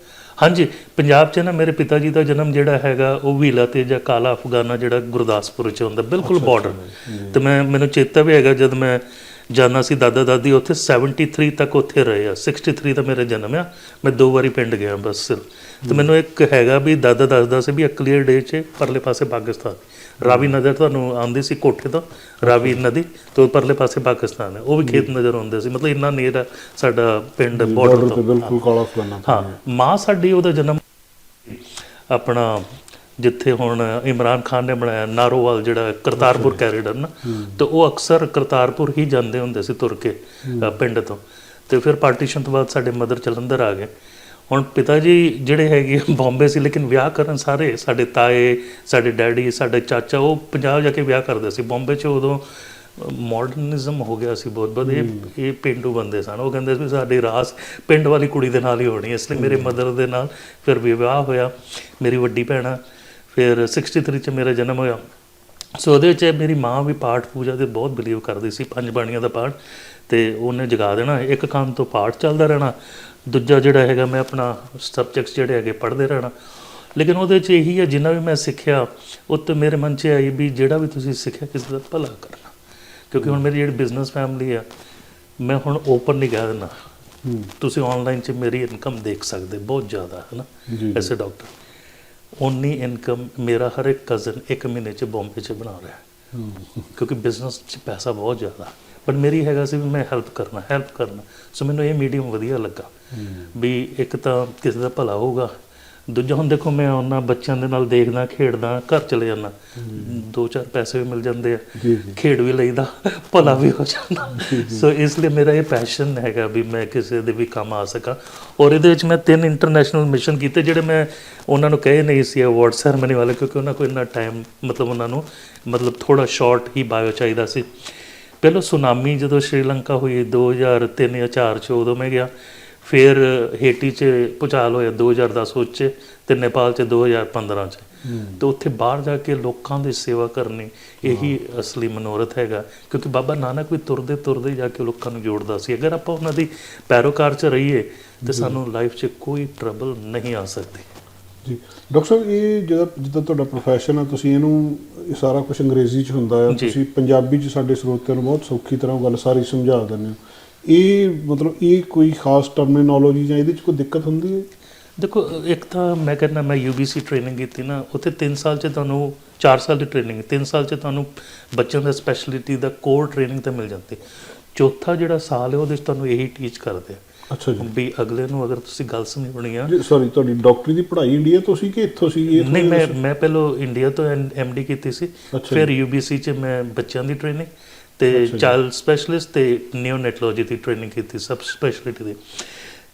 Speaker 2: ਹਾਂਜੀ ਪੰਜਾਬ 'ਚ ਨਾ ਮੇਰੇ ਪਿਤਾ ਜੀ ਦਾ ਜਨਮ ਜਿਹੜਾ ਹੈਗਾ ਉਹ ਵੀਲਾ ਤੇ ਜਾਂ ਕਾਲਾ ਅਫਗਾਨਾ ਜਿਹੜਾ ਗੁਰਦਾਸਪੁਰ 'ਚ ਹੁੰਦਾ ਬਿਲਕੁਲ ਬਾਰਡਰ ਤੇ ਮੈਂ ਮੈਨੂੰ ਚੇਤਾ ਵੀ ਹੈਗਾ ਜਦ ਮੈਂ ਜਾਨਾ ਸੀ ਦਾਦਾ ਦਾਦੀ ਉੱਥੇ 73 ਤੱਕ ਉੱਥੇ ਰਹੇ ਆ 63 ਦਾ ਮੇਰਾ ਜਨਮ ਆ ਮੈਂ ਦੋ ਵਾਰੀ ਪਿੰਡ ਗਿਆ ਬਸ। ਤੇ ਮੈਨੂੰ ਇੱਕ ਹੈਗਾ ਵੀ ਦਾਦਾ ਦੱਸਦਾ ਸੀ ਵੀ ਕਲੀਅਰ ਡੇ 'ਚ ਪਰਲੇ ਪਾਸੇ ਪਾਕਿਸਤਾਨ। ਰਾਵੀ ਨਦਰ ਤੁਹਾਨੂੰ ਆਉਂਦੀ ਸੀ ਕੋਠੇ ਤੋਂ ਰਾਵੀ ਨਦੀ ਤੋਂ ਪਰਲੇ ਪਾਸੇ ਪਾਕਿਸਤਾਨ ਹੈ। ਉਹ ਵੀ ਖੇਤ ਨਜ਼ਰ ਆਉਂਦੇ ਸੀ। ਮਤਲਬ ਇੰਨਾ ਨੇੜਾ ਸਾਡਾ ਪਿੰਡ ਬਾਰਡਰ ਤੋਂ
Speaker 1: ਬਿਲਕੁਲ ਕਾਲਾ
Speaker 2: ਹਾਂ ਮਾਂ ਸਾਡੀ ਉਹਦਾ ਜਨਮ ਆਪਣਾ ਜਿੱਥੇ ਹੁਣ ਇਮਰਾਨ ਖਾਨ ਨੇ ਬਣਾਇਆ ਨਾਰੋਵਾਲ ਜਿਹੜਾ ਕਰਤਾਰਪੁਰ ਕੈਰੀਡਰ ਨਾ ਤੇ ਉਹ ਅਕਸਰ ਕਰਤਾਰਪੁਰ ਹੀ ਜਾਂਦੇ ਹੁੰਦੇ ਸੀ ਤੁਰ ਕੇ ਪਿੰਡ ਤੋਂ। ਤੇ ਫਿਰ ਪਾਰਟੀਸ਼ਨ ਤੋਂ ਬਾਅਦ ਸਾਡੇ ਮਦਰ ਜਲੰਧਰ ਆ ਗਏ। ਹੁਣ ਪਿਤਾ ਜੀ ਜਿਹੜੇ ਹੈਗੇ ਬੰਬੇ ਸੀ ਲੇਕਿਨ ਵਿਆਹ ਕਰਨ ਸਾਰੇ ਸਾਡੇ ਤਾਏ ਸਾਡੇ ਡੈਡੀ ਸਾਡੇ ਚਾਚਾ ਉਹ ਪੰਜਾਬ ਜਾ ਕੇ ਵਿਆਹ ਕਰਦੇ ਸੀ। ਬੰਬੇ 'ਚ ਉਦੋਂ ਮਾਡਰਨਿਜ਼ਮ ਹੋ ਗਿਆ ਸੀ ਬਹੁਤ ਬਹੁਤ ਇਹ ਇਹ ਪਿੰਡੂ ਬੰਦੇ ਸਨ। ਉਹ ਕਹਿੰਦੇ ਸੀ ਸਾਡੀ ਰਾਸ ਪਿੰਡ ਵਾਲੀ ਕੁੜੀ ਦੇ ਨਾਲ ਹੀ ਹੋਣੀ ਇਸ ਲਈ ਮੇਰੇ ਮਦਰ ਦੇ ਨਾਲ ਫਿਰ ਵਿਆਹ ਹੋਇਆ। ਮੇਰੀ ਵੱਡੀ ਭੈਣ ਫਿਰ 63 ਚ ਮੇਰਾ ਜਨਮ ਹੋਇਆ। ਸੋ ਉਹਦੇ ਵਿੱਚ ਮੇਰੀ ਮਾਂ ਵੀ ਪਾਠ ਪੂਜਾ ਤੇ ਬਹੁਤ ਬਿਲੀਵ ਕਰਦੀ ਸੀ। ਪੰਜ ਬਾਣੀਆਂ ਦਾ ਪਾਠ। ਤੇ ਉਹਨੇ ਜਗਾ ਦੇਣਾ। ਇੱਕ ਕੰਨ ਤੋਂ ਪਾਠ ਚੱਲਦਾ ਰਹਿਣਾ। ਦੂਜਾ ਜਿਹੜਾ ਹੈਗਾ ਮੈਂ ਆਪਣਾ ਸਬਜੈਕਟਸ ਜਿਹੜੇ ਹੈਗੇ ਪੜ੍ਹਦੇ ਰਹਿਣਾ। ਲੇਕਿਨ ਉਹਦੇ ਵਿੱਚ ਇਹੀ ਹੈ ਜਿੰਨਾ ਵੀ ਮੈਂ ਸਿੱਖਿਆ ਉਹ ਤੇ ਮੇਰੇ ਮਨ 'ਚ ਆਈ ਵੀ ਜਿਹੜਾ ਵੀ ਤੁਸੀਂ ਸਿੱਖਿਆ ਕਿਸੇ ਦਾ ਭਲਾ ਕਰਨਾ। ਕਿਉਂਕਿ ਹੁਣ ਮੇਰੀ ਜਿਹੜੀ ਬਿਜ਼ਨਸ ਫੈਮਿਲੀ ਆ ਮੈਂ ਹੁਣ ਓਪਨ ਨਹੀਂ ਕਹਿ ਦਿੰਦਾ। ਤੁਸੀਂ ਆਨਲਾਈਨ 'ਚ ਮੇਰੀ ਇਨਕਮ ਦੇਖ ਸਕਦੇ ਬਹੁਤ ਜ਼ਿਆਦਾ ਹੈ ਨਾ। ਐਸੇ ਡਾਕਟਰ ਓਨੀ ਇਨਕਮ ਮੇਰਾ ਹਰ ਇੱਕ ਕਜ਼ਨ ਇੱਕ ਮਹੀਨੇ 'ਚ ਬੰਬੇ 'ਚ ਬਣਾ ਰਿਹਾ। ਕਿਉਂਕਿ ਬਿਜ਼ਨਸ 'ਚ ਪੈਸਾ ਬਹੁਤ ਜ਼ਿਆਦਾ। ਬਟ ਮੇਰੀ ਹੈਗਾ ਸੀ ਵੀ ਮੈਂ ਹੈਲਪ ਕਰਨਾ ਹੈਲਪ ਕਰਨਾ। ਸੋ ਮੈਨੂੰ ਇਹ ਮੀਡੀਅਮ ਵਧੀਆ ਲੱਗਾ। ਵੀ ਇੱਕ ਤਾਂ ਕਿਸੇ ਦਾ ਭਲਾ ਹੋਊਗਾ। ਦੂਜਾ ਹੁਣ ਦੇਖੋ ਮੈਂ ਉਹਨਾਂ ਬੱਚਿਆਂ ਦੇ ਨਾਲ ਦੇਖਦਾ ਖੇਡਦਾ ਘਰ ਚਲੇ ਜਾਂਦਾ। ਦੋ ਚਾਰ ਪੈਸੇ ਵੀ ਮਿਲ ਜਾਂਦੇ ਆ। ਖੇਡ ਵੀ ਲਈਦਾ ਭਲਾ ਵੀ ਹੋ ਜਾਂਦਾ। ਸੋ ਇਸ ਲਈ ਮੇਰਾ ਇਹ ਪੈਸ਼ਨ ਹੈਗਾ ਵੀ ਮੈਂ ਕਿਸੇ ਦੇ ਵੀ ਕੰਮ ਆ ਸਕਾਂ। ਔਰ ਇਹਦੇ ਵਿੱਚ ਮੈਂ ਤਿੰਨ ਇੰਟਰਨੈਸ਼ਨਲ ਮਿਸ਼ਨ ਕੀਤੇ ਜਿਹੜੇ ਮੈਂ ਉਹਨਾਂ ਨੂੰ ਕਹੇ ਨਹੀਂ ਸੀ ਅਵਾਰਡ ਸੈਰਮਨੀ ਵਾਲੇ ਕਿਉਂਕਿ ਉਹਨਾਂ ਕੋਲ ਇੰਨਾ ਟਾਈਮ ਮਤਲਬ ਉਹਨਾਂ ਨੂੰ ਮਤਲਬ ਥੋੜਾ ਸ਼ਾਰਟ ਹੀ ਬਾਇਓ ਚਾਹੀਦਾ ਸੀ। ਪਹਿਲਾਂ ਸੁਨਾਮੀ ਜਦੋਂ ਸ਼੍ਰੀਲੰਕਾ ਹੋਈ 2003 ਜਾਂ 4 ਚ ਉਦੋਂ ਮੈਂ ਗਿਆ ਫਿਰ ਹੇਟੀ ਚ ਭੁਚਾਲ ਹੋਇਆ 2010 ਚ ਤੇ ਨੇਪਾਲ ਚ 2015 ਚ। ਤੇ ਉੱਥੇ ਬਾਹਰ ਜਾ ਕੇ ਲੋਕਾਂ ਦੀ ਸੇਵਾ ਕਰਨੀ ਇਹੀ ਅਸਲੀ ਮਨੋਰਥ ਹੈਗਾ ਕਿਉਂਕਿ ਬਾਬਾ ਨਾਨਕ ਵੀ ਤੁਰਦੇ ਤੁਰਦੇ ਜਾ ਕੇ ਲੋਕਾਂ ਨੂੰ ਜੋੜਦਾ ਸੀ। ਅਗਰ ਆਪਾਂ ਉਹਨਾਂ ਦੀ ਪੈਰੋਕਾਰ ਚ ਰਹੀਏ ਤੇ ਸਾਨੂੰ ਲਾਈਫ 'ਚ ਕੋਈ ਟਰਬਲ ਨਹੀਂ ਆ ਸਕਦੀ।
Speaker 1: ਜੀ। ਡਾਕਟਰ ਸਾਹਿਬ ਇਹ ਜਿਹੜਾ ਜਿੱਦਾਂ ਤੁਹਾਡਾ ਪ੍ਰੋਫੈਸ਼ਨ ਆ ਤੁਸੀਂ ਇਹਨੂੰ ਇਹ ਸਾਰਾ ਕੁਝ ਅੰਗਰੇਜ਼ੀ ਚ ਹੁੰਦਾ
Speaker 2: ਜੀ।
Speaker 1: ਤੁਸੀਂ ਪੰਜਾਬੀ ਚ ਸਾਡੇ ਸਰੋਤਿਆਂ ਨੂੰ ਬਹੁਤ ਸੌਖੀ ਤਰ੍ਹਾਂ ਉਹ ਗੱਲ ਸਾਰੀ ਸਮਝਾ ਦਿੰਦੇ ਹੋ। ਇਹ ਮਤਲਬ ਇਹ ਕੋਈ ਖਾਸ ਟਰਮੀਨੋਲੋਜੀ ਜਾਂ ਇਹਦੇ ਚ ਕੋਈ ਦਿੱਕਤ ਹੁੰਦੀ ਹੈ?
Speaker 2: ਦੇਖੋ ਇੱਕ ਤਾਂ ਮੈਂ ਕਹਿੰਦਾ ਮੈਂ UBC ਟ੍ਰੇਨਿੰਗ ਕੀਤੀ ਨਾ ਉੱਥੇ 3 ਸਾਲ 'ਚ ਤੁਹਾਨੂੰ 4 ਸਾਲ ਦੀ ਟ੍ਰੇਨਿੰਗ 3 ਸਾਲ 'ਚ ਤੁਹਾਨੂੰ ਬੱਚਿਆਂ ਦਾ ਸਪੈਸ਼ਲਿਟੀ ਦਾ ਕੋਰ ਟ੍ਰੇਨਿੰਗ ਤਾਂ ਮਿਲ ਜਾਂਦੀ ਚੌਥਾ ਜਿਹੜਾ ਸਾਲ ਹੈ ਉਹਦੇ 'ਚ ਤੁਹਾਨੂੰ ਇਹੀ ਟੀਚ ਕਰਦੇ ਆ।
Speaker 1: ਅੱਛਾ ਜੀ।
Speaker 2: ਵੀ ਅਗਲੇ ਨੂੰ ਅਗਰ ਤੁਸੀਂ ਗੱਲ ਸਮਝਣੀ ਆ।
Speaker 1: ਜੀ ਸੌਰੀ ਤੁਹਾਡੀ ਡਾਕਟਰੀ ਦੀ ਪੜ੍ਹਾਈ ਇੰਡੀਆ ਤੋਂ ਸੀ ਕਿ ਇੱਥੋਂ ਸੀ? ਇਹ
Speaker 2: ਨਹੀਂ ਮੈਂ ਮੈਂ ਪਹਿਲਾਂ ਇੰਡੀਆ ਤੋਂ ਐਮਡੀ ਕੀਤੀ ਸੀ। ਫਿਰ UBC 'ਚ ਮੈਂ ਬੱਚਿਆਂ ਦੀ ਟ੍ਰੇਨਿੰਗ ਤੇ ਚਾਈਲਡ ਸਪੈਸ਼ਲਿਸਟ ਤੇ ਨਿਓਨੇਟੋਲੋਜੀ ਦੀ ਟ੍ਰੇਨਿੰਗ ਕੀਤੀ ਸਬ ਸਪੈਸ਼ਲਿਟੀ ਦੀ।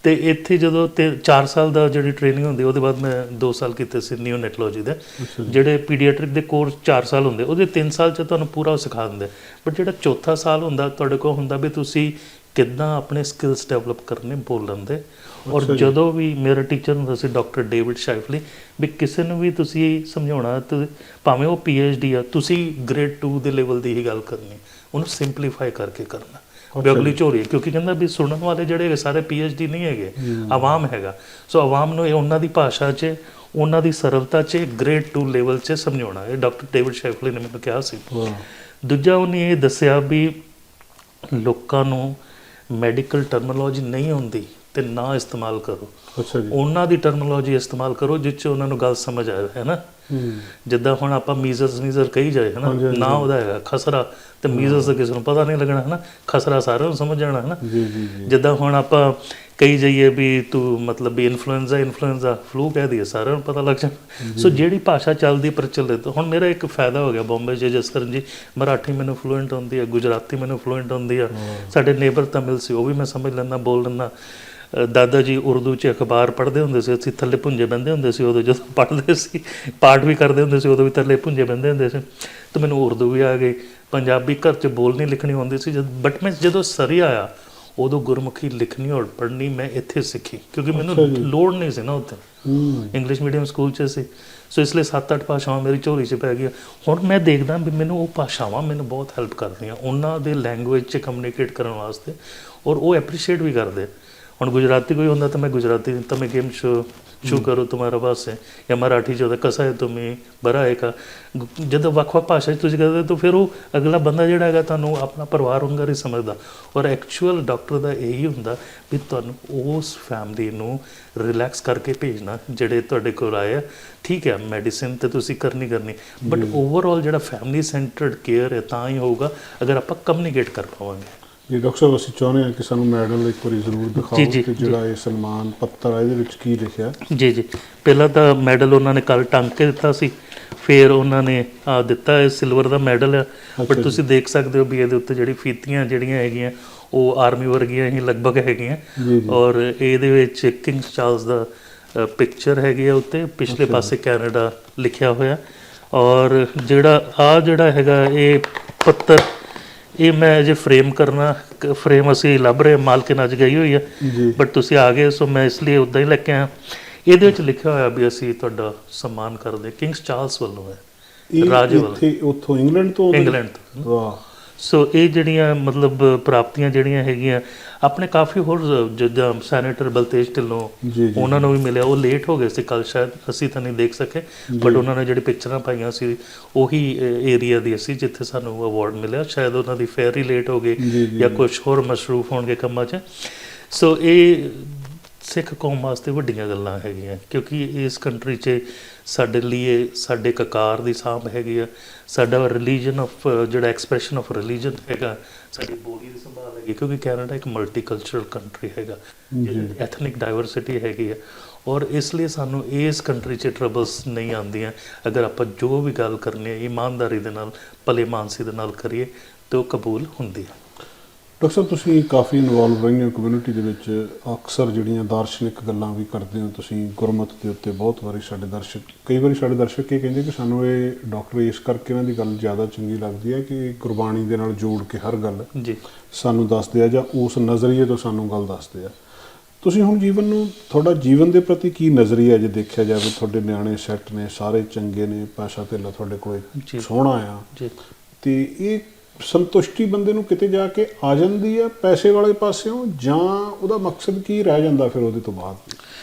Speaker 2: ਤੇ ਇੱਥੇ ਜਦੋਂ ਤੇ 4 ਸਾਲ ਦਾ ਜਿਹੜੀ ਟ੍ਰੇਨਿੰਗ ਹੁੰਦੀ ਉਹਦੇ ਬਾਅਦ ਮੈਂ 2 ਸਾਲ ਕੀਤੇ ਸੀ ਨਿਓਨੇਟੋਲੋਜੀ ਦੇ। ਜਿਹੜੇ ਪੀਡੀਆਟ੍ਰਿਕ ਦੇ ਕੋਰਸ 4 ਸਾਲ ਹੁੰਦੇ ਉਹਦੇ 3 ਸਾਲ ਚ ਤੁਹਾਨੂੰ ਪੂਰਾ ਸਿਖਾ ਦਿੰਦੇ। ਬਟ ਜਿਹੜਾ ਚੌਥਾ ਸਾਲ ਹੁੰਦਾ ਤੁਹਾਡੇ ਕੋਲ ਹੁੰਦਾ ਵੀ ਤੁਸੀਂ ਕਿੱਦਾਂ ਆਪਣੇ ਸਕਿੱਲਸ ਡਿਵੈਲਪ ਕਰਨੇ ਬੋਲਣ ਦੇ। ਔਰ ਜਦੋਂ ਵੀ ਮੇਰਾ ਟੀਚਰ ਹੁੰਦਾ ਸੀ ਡਾਕਟਰ ਡੇਵਿਡ ਸ਼ਾਈਫਲੀ ਵੀ ਕਿਸੇ ਨੂੰ ਵੀ ਤੁਸੀਂ ਸਮਝਾਉਣਾ ਤੇ ਭਾਵੇਂ ਉਹ ਡੀ ਆ ਤੁਸੀਂ ਗ੍ਰੇਡ 2 ਦੇ ਲੈਵਲ ਦੀ ਹੀ ਗੱਲ ਕਰਨੀ। ਉਹਨੂੰ ਸਿੰਪਲੀਫਾਈ ਕਰਕੇ ਕਰਨਾ। ਝੋਰੀ ਹੈ। ਕਿਉਂਕਿ ਕਹਿੰਦਾ ਵੀ ਸੁਣਨ ਵਾਲੇ ਜਿਹੜੇ ਸਾਰੇ ਡੀ ਨਹੀਂ ਹੈਗੇ ਆਵਾਮ ਹੈਗਾ। ਸੋ ਆਵਾਮ ਨੂੰ ਇਹ ਉਹਨਾਂ ਦੀ ਭਾਸ਼ਾ 'ਚ ਉਹਨਾਂ ਦੀ ਸਰਲਤਾ 'ਚ ਗ੍ਰੇਡ 2 ਲੈਵਲ 'ਚ ਸਮਝਾਉਣਾ। ਇਹ ਡਾਕਟਰ ਡੇਵਿਡ ਸ਼ੈਫਲੀ ਨੇ ਮੈਨੂੰ ਕਿਹਾ ਸੀ। ਦੂਜਾ ਉਹਨੇ ਇਹ ਦੱਸਿਆ ਵੀ ਲੋਕਾਂ ਨੂੰ ਮੈਡੀਕਲ ਟਰਮੀਨੋਲੋਜੀ ਨਹੀਂ ਹੁੰਦੀ। ਤੇ ਨਾ ਇਸਤੇਮਾਲ ਕਰੋ।
Speaker 1: ਅੱਛਾ ਜੀ।
Speaker 2: ਉਹਨਾਂ ਦੀ ਟਰਮੀਨੋਲੋਜੀ ਇਸਤੇਮਾਲ ਕਰੋ ਜਿਸ 'ਚ ਉਹਨਾਂ ਨੂੰ ਗੱਲ ਸਮਝ ਆਏ ਹੈ ਨਾ? ਜਿੱਦਾਂ ਹੁਣ ਆਪਾਂ ਮੀਜ਼ਲਸ ਮੀਜ਼ਰ ਕਹੀ ਜਾਏ ਹੈ ਨਾ। ਨਾ ਉਹਦਾ ਹੈਗਾ ਖਸਰਾ। ਤੇ ਮੀਜ਼ਲਸ ਦਾ ਕਿਸੇ ਨੂੰ ਪਤਾ ਨਹੀਂ ਲੱਗਣਾ ਹੈ ਨਾ? ਖਸਰਾ ਸਾਰਿਆਂ ਨੂੰ ਸਮਝ ਜਾਣਾ ਹੈ ਨਾ?
Speaker 1: ਜੀ ਜੀ ਜੀ।
Speaker 2: ਜਿੱਦਾਂ ਹੁਣ ਆਪਾਂ ਕਹੀ ਜਾਈਏ ਵੀ ਤੂੰ ਮਤਲਬ ਵੀ ਇਨਫਲੂਐਂਜ਼ਾ ਇਨਫਲੂਐਂਜ਼ਾ ਫਲੂ ਕਹਿ ਦਈਏ ਸਾਰਿਆਂ ਨੂੰ ਪਤਾ ਲੱਗ ਜਾਣਾ। ਸੋ ਜਿਹੜੀ ਭਾਸ਼ਾ ਚੱਲਦੀ ਪ੍ਰਚਲਿਤ ਹੁਣ ਮੇਰਾ ਇੱਕ ਫਾਇਦਾ ਹੋ ਗਿਆ ਬੰਬੇ 'ਚ ਜਿਸ ਕਰਨ ਜੀ। ਮਰਾਠੀ ਮੈਨੂੰ ਫਲੂਐਂਟ ਹੁੰਦੀ ਹੈ ਗੁਜਰਾਤੀ ਮੈਨੂੰ ਫਲੂਐਂਟ ਹੁੰਦੀ ਆ। ਸਾਡੇ ਨੇਬਰ ਤਮਿਲ ਸੀ ਉਹ ਵੀ ਮੈਂ ਸਮਝ ਲੈਂਦਾ ਬੋਲ ਲੈਂਦਾ। ਦਾਦਾ ਜੀ ਉਰਦੂ 'ਚ ਅਖਬਾਰ ਪੜ੍ਹਦੇ ਹੁੰਦੇ ਸੀ ਅਸੀਂ ਥੱਲੇ ਭੁੰਜੇ ਬੰਦੇ ਹੁੰਦੇ ਸੀ ਉਦੋਂ ਜਦੋਂ ਪੜ੍ਹਦੇ ਸੀ ਪਾਠ ਵੀ ਕਰਦੇ ਹੁੰਦੇ ਸੀ ਉਦੋਂ ਵੀ ਥੱਲੇ ਭੁੰਜੇ ਬੰਦੇ ਹੁੰਦੇ ਸੀ। ਤੇ ਮੈਨੂੰ ਉਰਦੂ ਵੀ ਆ ਗਈ ਪੰਜਾਬੀ ਘਰ 'ਚ ਬੋਲਣੀ ਲਿਖਣੀ ਹੁੰਦੀ ਸੀ ਜਦ ਬਟ ਮੈਂ ਜਦੋਂ ਸਰੀ ਆਇਆ ਉਦੋਂ ਗੁਰਮੁਖੀ ਲਿਖਣੀ ਔਰ ਪੜ੍ਹਨੀ ਮੈਂ ਇੱਥੇ ਸਿੱਖੀ ਕਿਉਂਕਿ ਮੈਨੂੰ ਲੋੜ ਨਹੀਂ ਸੀ ਨਾ ਉੱਥੇ। ਇੰਗਲਿਸ਼ ਮੀਡੀਅਮ ਸਕੂਲ 'ਚ ਸੀ ਸੋ ਇਸ ਲਈ ਸੱਤ ਅੱਠ ਭਾਸ਼ਾਵਾਂ ਮੇਰੀ ਝੋਲੀ 'ਚ ਪੈ ਗਈਆਂ। ਹੁਣ ਮੈਂ ਦੇਖਦਾ ਵੀ ਮੈਨੂੰ ਉਹ ਭਾਸ਼ਾਵਾਂ ਮੈਨੂੰ ਬਹੁਤ ਹੈਲਪ ਕਰਦੀਆਂ ਉਹਨਾਂ ਦੇ ਲੈਂਗੁਏਜ 'ਚ ਕਮਿਊਨੀਕੇਟ ਕਰਨ ਵਾਸਤੇ ਔਰ ਉਹ ਐਪਰੀਸ਼ੀਏਟ ਵੀ ਕਰਦੇ। પણ ગુજરાતી કોઈ હોય તમે ગુજરાતી તમે કેમ છો શું કરો तुम्हारा पास है या मराठी जो कसा है तुम्ही बरा आहे का ਜਦੋਂ ਵੱਖ-ਵੱਖ ਭਾਸ਼ਾ 'ਚ ਤੁਸੀਂ ਕਰਦੇ ਤਾਂ ਫਿਰ ਉਹ ਅਗਲਾ ਬੰਦਾ ਜਿਹੜਾ ਹੈਗਾ ਤੁਹਾਨੂੰ ਆਪਣਾ ਪਰਿਵਾਰ ਵਾਂਗਰ ਹੀ ਸਮਝਦਾ। ਔਰ ਐਕਚੁਅਲ ਡਾਕਟਰ ਦਾ ਇਹੀ ਹੁੰਦਾ ਵੀ ਤੁਹਾਨੂੰ ਉਸ ਫੈਮਿਲੀ ਨੂੰ ਰਿਲੈਕਸ ਕਰਕੇ ਭੇਜਣਾ ਜਿਹੜੇ ਤੁਹਾਡੇ ਕੋਲ ਆਏ ਆ। ਠੀਕ ਹੈ ਮੈਡੀਸਿਨ ਤੇ ਤੁਸੀਂ ਕਰਨੀ ਕਰਨੀ ਬਟ ਓਵਰਆਲ ਜਿਹੜਾ ਫੈਮਿਲੀ ਸੈਂਟਰਡ ਕੇਅਰ ਹੈ ਤਾਂ ਹੀ ਹੋਊਗਾ ਅਗਰ ਆਪਾਂ ਕਮਿਊਨੀਕੇਟ ਕਰ ਪਾਵਾਂਗੇ।
Speaker 1: ਜੀ ਡਾਕਟਰ ਸਾਹਿਬ ਅਸੀਂ ਚਾਹੁੰਦੇ ਹਾਂ ਕਿ ਸਾਨੂੰ ਮੈਡਲ ਇੱਕ ਵਾਰੀ ਜ਼ਰੂਰ ਦਿਖਾਓ
Speaker 2: ਜੀ, ਜੀ,
Speaker 1: ਕਿ ਜਿਹੜਾ ਇਹ ਸਨਮਾਨ ਪੱਤਰ ਹੈ ਇਹਦੇ ਵਿੱਚ ਕੀ ਲਿਖਿਆ
Speaker 2: ਜੀ ਜੀ ਪਹਿਲਾਂ ਤਾਂ ਮੈਡਲ ਉਹਨਾਂ ਨੇ ਕੱਲ ਟੰਗ ਕੇ ਦਿੱਤਾ ਸੀ ਫਿਰ ਉਹਨਾਂ ਨੇ ਆ ਦਿੱਤਾ ਹੈ ਸਿਲਵਰ ਦਾ ਮੈਡਲ ਹੈ
Speaker 1: ਅੱਛਾ
Speaker 2: ਬਟ
Speaker 1: ਜੀ।
Speaker 2: ਤੁਸੀਂ ਦੇਖ ਸਕਦੇ ਹੋ ਵੀ ਇਹਦੇ ਉੱਤੇ ਜਿਹੜੀ ਫੀਤੀਆਂ ਜਿਹੜੀਆਂ ਹੈਗੀਆਂ ਉਹ ਆਰਮੀ ਵਰਗੀਆਂ ਹੀ ਲਗਭਗ ਹੈਗੀਆਂ
Speaker 1: ਜੀ, ਜੀ।
Speaker 2: ਔਰ ਇਹਦੇ ਵਿੱਚ ਕਿੰਗ ਚਾਰਲਸ ਦਾ ਪਿਕਚਰ ਹੈਗੀ ਹੈ ਉੱਤੇ ਪਿਛਲੇ
Speaker 1: ਅੱਛਾ।
Speaker 2: ਪਾਸੇ ਕੈਨੇਡਾ ਲਿਖਿਆ ਹੋਇਆ ਔਰ ਜਿਹੜਾ ਆ ਜਿਹੜਾ ਹੈਗਾ ਇਹ ਪੱਤਰ ਇਹ ਮੈਂ ਅਜੇ ਫਰੇਮ ਕਰਨਾ ਫਰੇਮ ਅਸੀਂ ਲੱਭ ਰਹੇ ਮਾਲਕਿਨ ਅੱਜ ਗਈ ਹੋਈ ਹੈ ਬਟ ਤੁਸੀਂ ਆ ਗਏ ਸੋ ਮੈਂ ਇਸ ਲਈ ਉਦਾਂ ਹੀ ਲੈ ਕੇ ਆਇਆ। ਇਹਦੇ ਵਿੱਚ ਲਿਖਿਆ ਹੋਇਆ ਵੀ ਅਸੀਂ ਤੁਹਾਡਾ ਸਨਮਾਨ ਕਰਦੇ ਕਿੰਗਸ ਚਾਰਲਸ ਵੱਲੋਂ ਹੈ। ਰਾਜ ਵੱਲੋਂ।
Speaker 1: ਉੱਥੋਂ ਇੰਗਲੈਂਡ ਤੋਂ
Speaker 2: ਇੰਗਲੈਂਡ ਤੋਂ।
Speaker 1: ਵਾਹ।
Speaker 2: ਸੋ ਇਹ ਜਿਹੜੀਆਂ ਮਤਲਬ ਪ੍ਰਾਪਤੀਆਂ ਜਿਹੜੀਆਂ ਹੈਗੀਆਂ ਆਪਣੇ ਕਾਫੀ ਹੋਰ ਜਿੱਦਾਂ ਸੈਨੇਟਰ ਬਲਤੇਜ ਢਿੱਲੋਂ ਉਹਨਾਂ ਨੂੰ ਵੀ ਮਿਲਿਆ। ਉਹ ਲੇਟ ਹੋ ਗਏ ਸੀ ਕੱਲ ਸ਼ਾਇਦ ਅਸੀਂ ਤਾਂ ਨਹੀਂ ਦੇਖ ਸਕੇ ਬਟ ਉਹਨਾਂ ਨੇ ਜਿਹੜੀ ਪਿਕਚਰਾਂ ਪਾਈਆਂ ਸੀ ਉਹੀ ਏਰੀਆ ਦੀ ਸੀ ਜਿੱਥੇ ਸਾਨੂੰ ਅਵਾਰਡ ਮਿਲਿਆ। ਸ਼ਾਇਦ ਉਹਨਾਂ ਦੀ ਫੇਅਰ ਹੀ ਲੇਟ ਹੋ ਗਈ
Speaker 1: ਜੀ।
Speaker 2: ਕੁਝ ਹੋਰ ਮਸਰੂਫ ਹੋਣਗੇ ਕੰਮਾਂ 'ਚ। ਸੋ ਇਹ ਸਿੱਖ ਕੌਮ ਵਾਸਤੇ ਵੱਡੀਆਂ ਗੱਲਾਂ ਹੈਗੀਆਂ ਕਿਉਂਕਿ ਇਸ ਕੰਟਰੀ 'ਚ ਸਾਡੇ ਲਈ ਸਾਡੇ ਕਕਾਰ ਦੀ ਸਾਂਭ ਹੈਗੀ ਆ ਸਾਡਾ ਰਿਲੀਜਨ ਆਫ ਜਿਹੜਾ ਐਕਸਪ੍ਰੈਸ਼ਨ ਆਫ ਰਿਲੀਜਨ ਹੈਗਾ ਸਾਡੀ ਬੋਲੀ ਦੀ ਸੰਭਾਲ ਹੈਗੀ ਕਿਉਂਕਿ ਕੈਨੇਡਾ ਇੱਕ ਮਲਟੀਕਲਚਰਲ ਕੰਟਰੀ ਹੈਗਾ
Speaker 1: ਜੀ।
Speaker 2: ਐਥਨਿਕ ਡਾਈਵਰਸਿਟੀ ਹੈਗੀ ਆ ਔਰ ਇਸ ਲਈ ਸਾਨੂੰ ਇਸ ਕੰਟਰੀ 'ਚ ਟਰਬਲਸ ਨਹੀਂ ਆਉਂਦੀਆਂ ਅਗਰ ਆਪਾਂ ਜੋ ਵੀ ਗੱਲ ਕਰਨੀ ਹੈ ਇਮਾਨਦਾਰੀ ਦੇ ਨਾਲ ਭਲੇ ਮਾਨਸੀ ਦੇ ਨਾਲ ਕਰੀਏ ਤੇ ਉਹ ਕਬੂਲ ਹੁੰਦੀ ਹੈ
Speaker 1: ਡਾਕਟਰ ਸਾਹਿਬ ਤੁਸੀਂ ਕਾਫੀ ਇਨਵੋਲਵ ਰਹਿੰਦੇ ਹੋ ਕਮਿਊਨਿਟੀ ਦੇ ਵਿੱਚ। ਅਕਸਰ ਜਿਹੜੀਆਂ ਦਾਰਸ਼ਨਿਕ ਗੱਲਾਂ ਵੀ ਕਰਦੇ ਹੋ ਤੁਸੀਂ ਗੁਰਮਤ ਦੇ ਉੱਤੇ ਬਹੁਤ ਵਾਰੀ ਸਾਡੇ ਦਰਸ਼ਕ ਕਈ ਵਾਰੀ ਸਾਡੇ ਦਰਸ਼ਕ ਇਹ ਕਹਿੰਦੇ ਕਿ ਸਾਨੂੰ ਇਹ ਡਾਕਟਰ ਇਸ ਕਰਕੇ ਇਹਨਾਂ ਦੀ ਗੱਲ ਜ਼ਿਆਦਾ ਚੰਗੀ ਲੱਗਦੀ ਹੈ ਕਿ ਗੁਰਬਾਣੀ ਦੇ ਨਾਲ ਜੋੜ ਕੇ ਹਰ ਗੱਲ
Speaker 2: ਜੀ।
Speaker 1: ਸਾਨੂੰ ਦੱਸਦੇ ਆ ਜਾਂ ਉਸ ਨਜ਼ਰੀਏ ਤੋਂ ਸਾਨੂੰ ਗੱਲ ਦੱਸਦੇ ਆ। ਤੁਸੀਂ ਹੁਣ ਜੀਵਨ ਨੂੰ ਤੁਹਾਡਾ ਜੀਵਨ ਦੇ ਪ੍ਰਤੀ ਕੀ ਨਜ਼ਰੀਆ ਜੇ ਦੇਖਿਆ ਜਾਵੇ? ਤੁਹਾਡੇ ਨਿਆਣੇ ਸੈੱਟ ਨੇ ਸਾਰੇ ਚੰਗੇ ਨੇ ਪੈਸਾ ਧੇਲਾ ਤੁਹਾਡੇ ਕੋਲੇ। ਸੋਹਣਾ ਆ।
Speaker 2: ਜੀ।
Speaker 1: ਤੇ ਇਹ ਸੰਤੁਸ਼ਟੀ ਬੰਦੇ ਨੂੰ ਕਿਤੇ ਜਾ ਕੇ ਆ ਜਾਂਦੀ ਆ ਪੈਸੇ ਵਾਲੇ ਪਾਸਿਓਂ ਜਾਂ ਉਹਦਾ ਮਕਸਦ ਕੀ ਰਹਿ ਜਾਂਦਾ ਫਿਰ ਉਹਦੇ ਤੋਂ ਬਾਅਦ?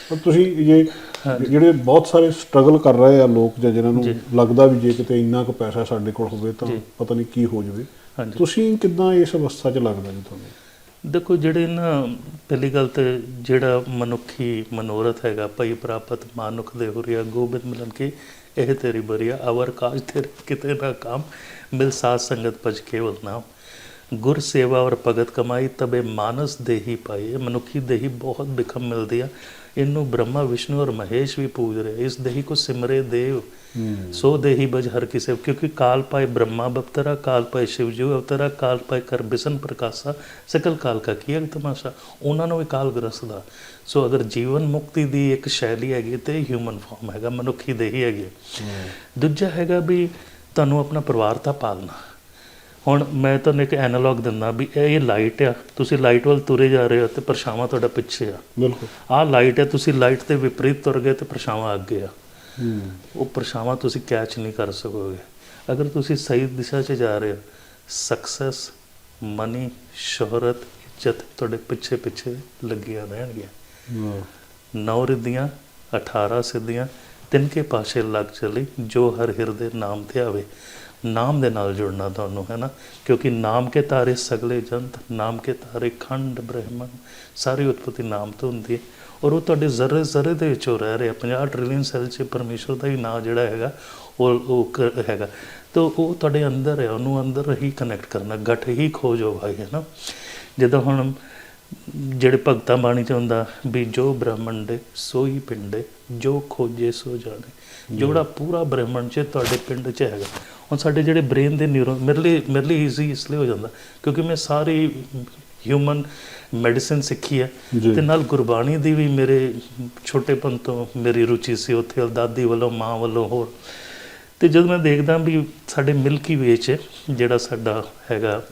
Speaker 1: ਪਰ ਤੁਸੀਂ ਜੇ ਜਿਹੜੇ ਬਹੁਤ ਸਾਰੇ ਸਟਰਗਲ ਕਰ ਰਹੇ ਆ ਲੋਕ ਜਾਂ ਜਿਨ੍ਹਾਂ ਨੂੰ। ਲੱਗਦਾ ਵੀ ਜੇ ਕਿਤੇ ਇੰਨਾ ਕੁ ਪੈਸਾ ਸਾਡੇ ਕੋਲ ਹੋਵੇ ਤਾਂ। ਪਤਾ ਨਹੀਂ ਕੀ ਹੋ ਜਾਵੇ। ਤੁਸੀਂ ਕਿਦਾਂ ਇਸ ਅਵਸਥਾ 'ਚ ਲੱਗਦਾ ਜੀ ਤੁਹਾਨੂੰ?
Speaker 2: ਦੇਖੋ ਜਿਹੜੇ ਨਾ ਪਹਿਲੀ ਗੱਲ ਤੇ ਜਿਹੜਾ ਮਨੁੱਖੀ ਮਨੋਰਥ ਹੈਗਾ ਭਈ ਪ੍ਰਾਪਤ ਮਾਨੁਖ ਦੇ ਹੁਰੀਆ ਗੋਬਿੰਦ ਮਿਲਨ ਕੀ ਇਹ ਤੇਰੀ ਬਰੀਆ ਅਵਰ ਕਾਜ ਤੇਰੇ ਕਿਤੇ ਨਾ ਕਾਮ ਮਿਲ ਸਾਧ ਸੰਗਤ ਭਜ ਕੇਵਲ ਨਾਮ। ਗੁਰ ਸੇਵਾ ਔਰ ਭਗਤ ਕਮਾਈ ਤਬੇ ਮਾਨਸ ਦੇਹੀ ਪਾਈ ਮਨੁੱਖੀ ਦੇਹੀ ਬਹੁਤ ਬਿਖਮ ਮਿਲਦੀ ਆ। ਇਹਨੂੰ ਬ੍ਰਹਮਾ ਵਿਸ਼ਨੂੰ ਔਰ ਮਹੇਸ਼ ਵੀ ਪੂਜ ਰਹੇ ਇਸ ਦੇਹੀ ਕੋ ਸਿਮਰੇ ਦੇਵ ਸੋ ਦੇਹੀ ਬਜ ਹਰ ਕਿਸੇ ਕਿਉਂਕਿ ਕਾਲ ਪਾਏ ਬ੍ਰਹਮਾ ਬਪਤਰਾ ਕਾਲ ਪਾਏ ਸ਼ਿਵ ਜੀ ਅਵਤਰਾ ਕਾਲ ਪਾਏ ਕਰ ਬਿਸ਼ਨ ਪ੍ਰਕਾਸ਼ਾ ਸਕਲ ਕਾਲ ਕਾ ਕੀ ਤਮਾਸ਼ਾ ਉਹਨਾਂ ਨੂੰ ਵੀ ਕਾਲ ਗ੍ਰਸਦਾ ਸੋ ਅਗਰ ਜੀਵਨ ਮੁਕਤੀ ਦੀ ਇੱਕ ਸ਼ੈਲੀ ਹੈਗੀ ਤੇ ਹਿਊਮਨ ਫਾਰਮ ਹੈਗਾ ਮਨੁੱਖੀ ਦੇਹੀ ਹੈਗੀ ਦੂਜਾ ਹੈਗਾ ਵੀ ਤੁਹਾਨੂੰ ਆਪਣਾ ਪਰਿਵਾਰ ਤਾਂ ਪਾਲਣਾ ਹੁਣ ਮੈਂ ਤੁਹਾਨੂੰ ਇੱਕ ਐਨਾਲੌਗ ਦਿੰਦਾ ਵੀ ਇਹ ਲਾਈਟ ਆ ਤੁਸੀਂ ਲਾਈਟ ਵੱਲ ਤੁਰੇ ਜਾ ਰਹੇ ਹੋ ਤੇ ਪਰਛਾਵਾਂ ਤੁਹਾਡਾ ਪਿੱਛੇ ਆ
Speaker 1: ਬਿਲਕੁਲ
Speaker 2: ਆਹ ਲਾਈਟ ਹੈ ਤੁਸੀਂ ਲਾਈਟ ਦੇ ਵਿਪਰੀਤ ਤੁਰ ਗਏ ਤੇ ਪਰਛਾਵਾਂ ਅੱਗੇ ਆ ਉਹ ਪਰਛਾਵਾਂ ਤੁਸੀਂ ਕੈਚ ਨਹੀਂ ਕਰ ਸਕੋਗੇ ਅਗਰ ਤੁਸੀਂ ਸਹੀ ਦਿਸ਼ਾ 'ਚ ਜਾ ਰਹੇ ਹੋ ਸਕਸੈਸ ਮਨੀ ਸ਼ੋਹਰਤ ਇੱਜ਼ਤ ਤੁਹਾਡੇ ਪਿੱਛੇ ਪਿੱਛੇ ਲੱਗੀਆਂ ਰਹਿਣਗੀਆਂ। ਨੌ ਰਿੱਧੀਆਂ 18 ਸਿੱਧੀਆਂ, ਤਿੰਨਕੇ ਪਾਸ਼ੇ ਲੱਗ ਚਲੀ, ਜੋ ਹਰ ਹਿਰਦੇ ਨਾਮ ਤੇ ਆਵੇ। ਨਾਮ ਦੇ ਨਾਲ ਜੁੜਨਾ ਤੁਹਾਨੂੰ, ਹੈ ਨਾ? ਕਿਉਂਕਿ ਨਾਮ ਕੇ ਤਾਰੇ ਸਗਲੇ ਜੰਤ, ਨਾਮ ਕੇ ਤਾਰੇ ਖੰਡ ਬ੍ਰਹਮੰਡ, ਸਾਰੀ ਉਤਪਤੀ ਨਾਮ ਤੋਂ ਹੁੰਦੀ ਹੈ। ਔਰ ਉਹ ਤੁਹਾਡੇ ਜ਼ਰੇ ਜ਼ਰੇ ਦੇ ਵਿੱਚੋਂ ਉਹ ਰਹਿ ਰਿਹਾ 50 ਟ੍ਰਿਲੀਅਨ ਸੈੱਲ 'ਚ ਪਰਮੇਸ਼ਵਰ ਦਾ ਹੀ ਨਾਮ ਜਿਹੜਾ ਹੈਗਾ, ਉਹ ਉਹ ਕ- ਹੈਗਾ। ਤਾਂ ਉਹ ਤੁਹਾਡੇ ਅੰਦਰ ਹੈ, ਉਹਨੂੰ ਅੰਦਰ ਹੀ ਕਨੈਕਟ ਕਰਨਾ, ਗੱਠ ਹੀ ਖੋਜੋ ਭਾਈ, ਹੈ ਨਾ? ਜਦੋਂ ਹੁਣ ਜਿਹੜੇ ਭਗਤਾਂ ਬਾਣੀ ਚ ਹੁੰਦਾ ਵੀ ਜੋ ਬ੍ਰਹਮੰਡੇ ਸੋਈ ਪਿੰਡੇ ਜੋ ਖੋਜੇ ਸੋ ਜਾਣੇ। ਜਿਹੜਾ ਪੂਰਾ ਬ੍ਰਹਮੰਡ ਚ ਤੁਹਾਡੇ ਪਿੰਡ ਚ ਹੈਗਾ ਹੁਣ ਸਾਡੇ ਜਿਹੜੇ ਬ੍ਰੇਨ ਦੇ ਨਿਊਰੋਨ ਮੇਰੇ ਲਈ ਮੇਰੇ ਲਈ ਈਜ਼ੀ ਇਸ ਲਈ ਹੋ ਜਾਂਦਾ ਕਿਉਂਕਿ ਮੈਂ ਸਾਰੀ ਹਿਊਮਨ ਮੈਡੀਸਿਨ ਸਿੱਖੀ ਹੈ। ਤੇ ਨਾਲ ਗੁਰਬਾਣੀ ਦੀ ਵੀ ਮੇਰੇ ਛੋਟੇਪਨ ਤੋਂ ਮੇਰੀ ਰੁਚੀ ਸੀ ਉੱਥੇ ਦਾਦੀ ਵੱਲੋਂ ਮਾਂ ਵੱਲੋਂ ਹੋਰ। ਤੇ ਜਦੋਂ ਮੈਂ ਦੇਖਦਾ ਵੀ ਸਾਡੇ ਮਿਲਕੀ ਵੇ ਚ ਜਿਹੜਾ ਸਾਡਾ ਹੈਗਾ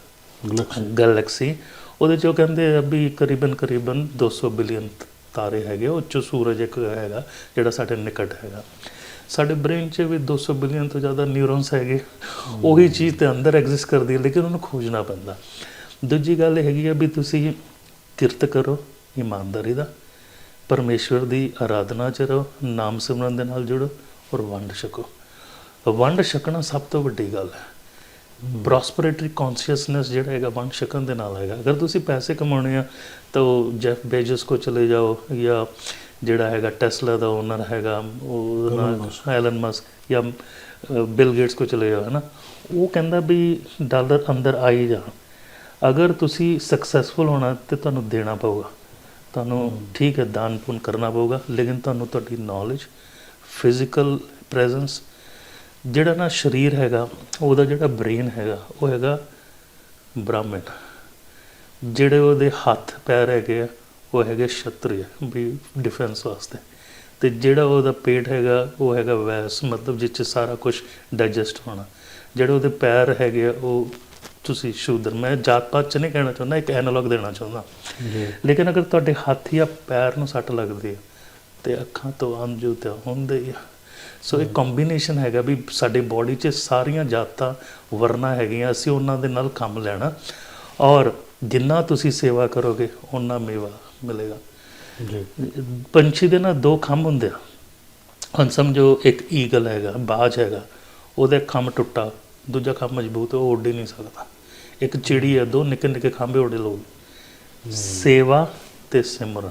Speaker 1: ਗੈਲੈਕਸੀ
Speaker 2: ਉਹਦੇ ਚ ਉਹ ਕਹਿੰਦੇ ਆ ਵੀ ਕਰੀਬਨ ਕਰੀਬਨ 200 ਬਿਲੀਅਨ ਤਾਰੇ ਹੈਗੇ ਉਹ ਚ ਸੂਰਜ ਇੱਕ ਹੈਗਾ, ਜਿਹੜਾ ਸਾਡੇ ਨਿਕਟ ਹੈਗਾ। ਸਾਡੇ ਬ੍ਰੇਨ 'ਚ ਵੀ 200 ਬਿਲੀਅਨ ਤੋਂ ਜ਼ਿਆਦਾ ਨਿਊਰੋਨਸ ਹੈਗੇ। ਉਹੀ ਚੀਜ਼ ਤੇ ਅੰਦਰ ਐਗਜ਼ਿਸਟ ਕਰਦੀ ਹੈ, ਲੇਕਿਨ ਉਹਨੂੰ ਖੋਜਣਾ ਪੈਂਦਾ। ਦੂਜੀ ਗੱਲ ਇਹ ਹੈਗੀ ਆ ਵੀ ਤੁਸੀਂ ਕਿਰਤ ਕਰੋ, ਇਮਾਨਦਾਰੀ ਦਾ। ਪਰਮੇਸ਼ਵਰ ਦੀ ਆਰਾਧਨਾ ਚ ਰਹੋ, ਨਾਮ ਸਿਮਰਨ ਦੇ ਨਾਲ ਜੁੜੋ ਔਰ ਵੰਡ ਛਕੋ। ਵੰਡ ਛਕਣਾ ਸਭ ਤੋਂ ਵੱਡੀ ਗੱਲ ਹੈ। ਪ੍ਰੋਸਪਰਿਟੀ ਕੌਨਸ਼ੀਅਸਨੈਸ ਜਿਹੜਾ ਹੈਗਾ ਵੰਡ ਛਕਣ ਦੇ ਨਾਲ ਹੈਗਾ। ਅਗਰ ਤੁਸੀਂ ਪੈਸੇ ਕਮਾਉਣੇ ਆ ਤਾਂ ਉਹ ਜੈਫ ਬੇਜਸ ਕੋ ਚਲੇ ਜਾਓ ਜਾਂ ਜਿਹੜਾ ਹੈਗਾ ਟੈਸਲਾ ਦਾ ਓਨਰ ਹੈਗਾ ਉਹ। ਐਲਨ ਮਸਕ ਜਾਂ ਬਿਲ ਗੇਟਸ ਕੋ ਚਲੇ ਜਾਓ ਹੈ ਨਾ ਉਹ ਕਹਿੰਦਾ ਵੀ ਡਾਲਰ ਅੰਦਰ ਆਈ ਜਾਣ ਅਗਰ ਤੁਸੀਂ ਸਕਸੈਸਫੁਲ ਹੋਣਾ ਤੇ ਤੁਹਾਨੂੰ ਦੇਣਾ ਪਊਗਾ। ਤੁਹਾਨੂੰ ਠੀਕ ਹੈ ਦਾਨ ਪੁੰਨ ਕਰਨਾ ਪਊਗਾ ਲੇਕਿਨ ਤੁਹਾਨੂੰ ਤੁਹਾਡੀ ਨੌਲੇਜ ਫਿਜ਼ੀਕਲ ਪ੍ਰੈਜ਼ੈਂਸ ਜਿਹੜਾ ਨਾ ਸਰੀਰ ਹੈਗਾ ਉਹਦਾ ਜਿਹੜਾ ਬ੍ਰੇਨ ਹੈਗਾ ਉਹ ਹੈਗਾ ਬ੍ਰਾਹਮਣ। ਜਿਹੜੇ ਉਹਦੇ ਹੱਥ ਪੈਰ ਹੈਗੇ ਆ ਉਹ ਹੈਗੇ ਛਤਰੀ ਵੀ ਡਿਫੈਂਸ ਵਾਸਤੇ। ਤੇ ਜਿਹੜਾ ਉਹਦਾ ਪੇਟ ਹੈਗਾ ਉਹ ਹੈਗਾ ਵੈਸ ਮਤਲਬ ਜਿਸ 'ਚ ਸਾਰਾ ਕੁਝ ਡਾਈਜੈਸਟ ਹੋਣਾ। ਜਿਹੜੇ ਉਹਦੇ ਪੈਰ ਹੈਗੇ ਆ ਉਹ ਤੁਸੀਂ ਸ਼ੂਦਰ ਮੈਂ ਜਾਤ ਪਾਤ ਚ ਨਹੀਂ ਕਹਿਣਾ ਚਾਹੁੰਦਾ ਇੱਕ ਐਨਾਲੌਗ ਦੇਣਾ ਚਾਹੁੰਦਾ।
Speaker 1: ਜੀ।
Speaker 2: ਲੇਕਿਨ ਅਗਰ ਤੁਹਾਡੇ ਹੱਥ ਜਾਂ ਪੈਰ ਨੂੰ ਸੱਟ ਲੱਗਦੀ ਹੈ ਤੇ ਅੱਖਾਂ ਤੋਂ ਅੰਜੂ ਤੇ ਹੁੰਦੇ ਹੀ ਆ। ਸੋ ਇਹ ਕੰਬੀਨੇਸ਼ਨ ਹੈਗਾ ਵੀ ਸਾਡੇ ਬਾਡੀ 'ਚ ਸਾਰੀਆਂ ਜਾਤਾਂ ਵਰਨਾ ਹੈਗੀਆਂ ਅਸੀਂ ਉਹਨਾਂ ਦੇ ਨਾਲ ਕੰਮ ਲੈਣਾ। ਔਰ ਜਿੰਨਾ ਤੁਸੀਂ ਸੇਵਾ ਕਰੋਗੇ ਉਹਨਾਂ ਮੇਵਾ ਮਿਲੇਗਾ।
Speaker 1: ਜੀ।
Speaker 2: ਪੰਛੀ ਦੇ ਨਾ ਦੋ ਖੰਭ ਹੁੰਦੇ ਆ। ਹੁਣ ਸਮਝੋ ਇੱਕ ਈਗਲ ਹੈਗਾ ਬਾਜ ਹੈਗਾ ਉਹਦੇ ਖੰਭ ਟੁੱਟਾ ਦੂਜਾ ਖੰਭ ਮਜ਼ਬੂਤ ਉਹ ਉੱਡ ਹੀ ਨਹੀਂ ਸਕਦਾ। ਇੱਕ ਚਿੜੀ ਹੈ ਦੋ ਨਿੱਕੇ ਨਿੱਕੇ ਖੰਭੇ ਉੱਡੇ ਲੋਗ ਸੇਵਾ ਤੇ ਸਿਮਰਨ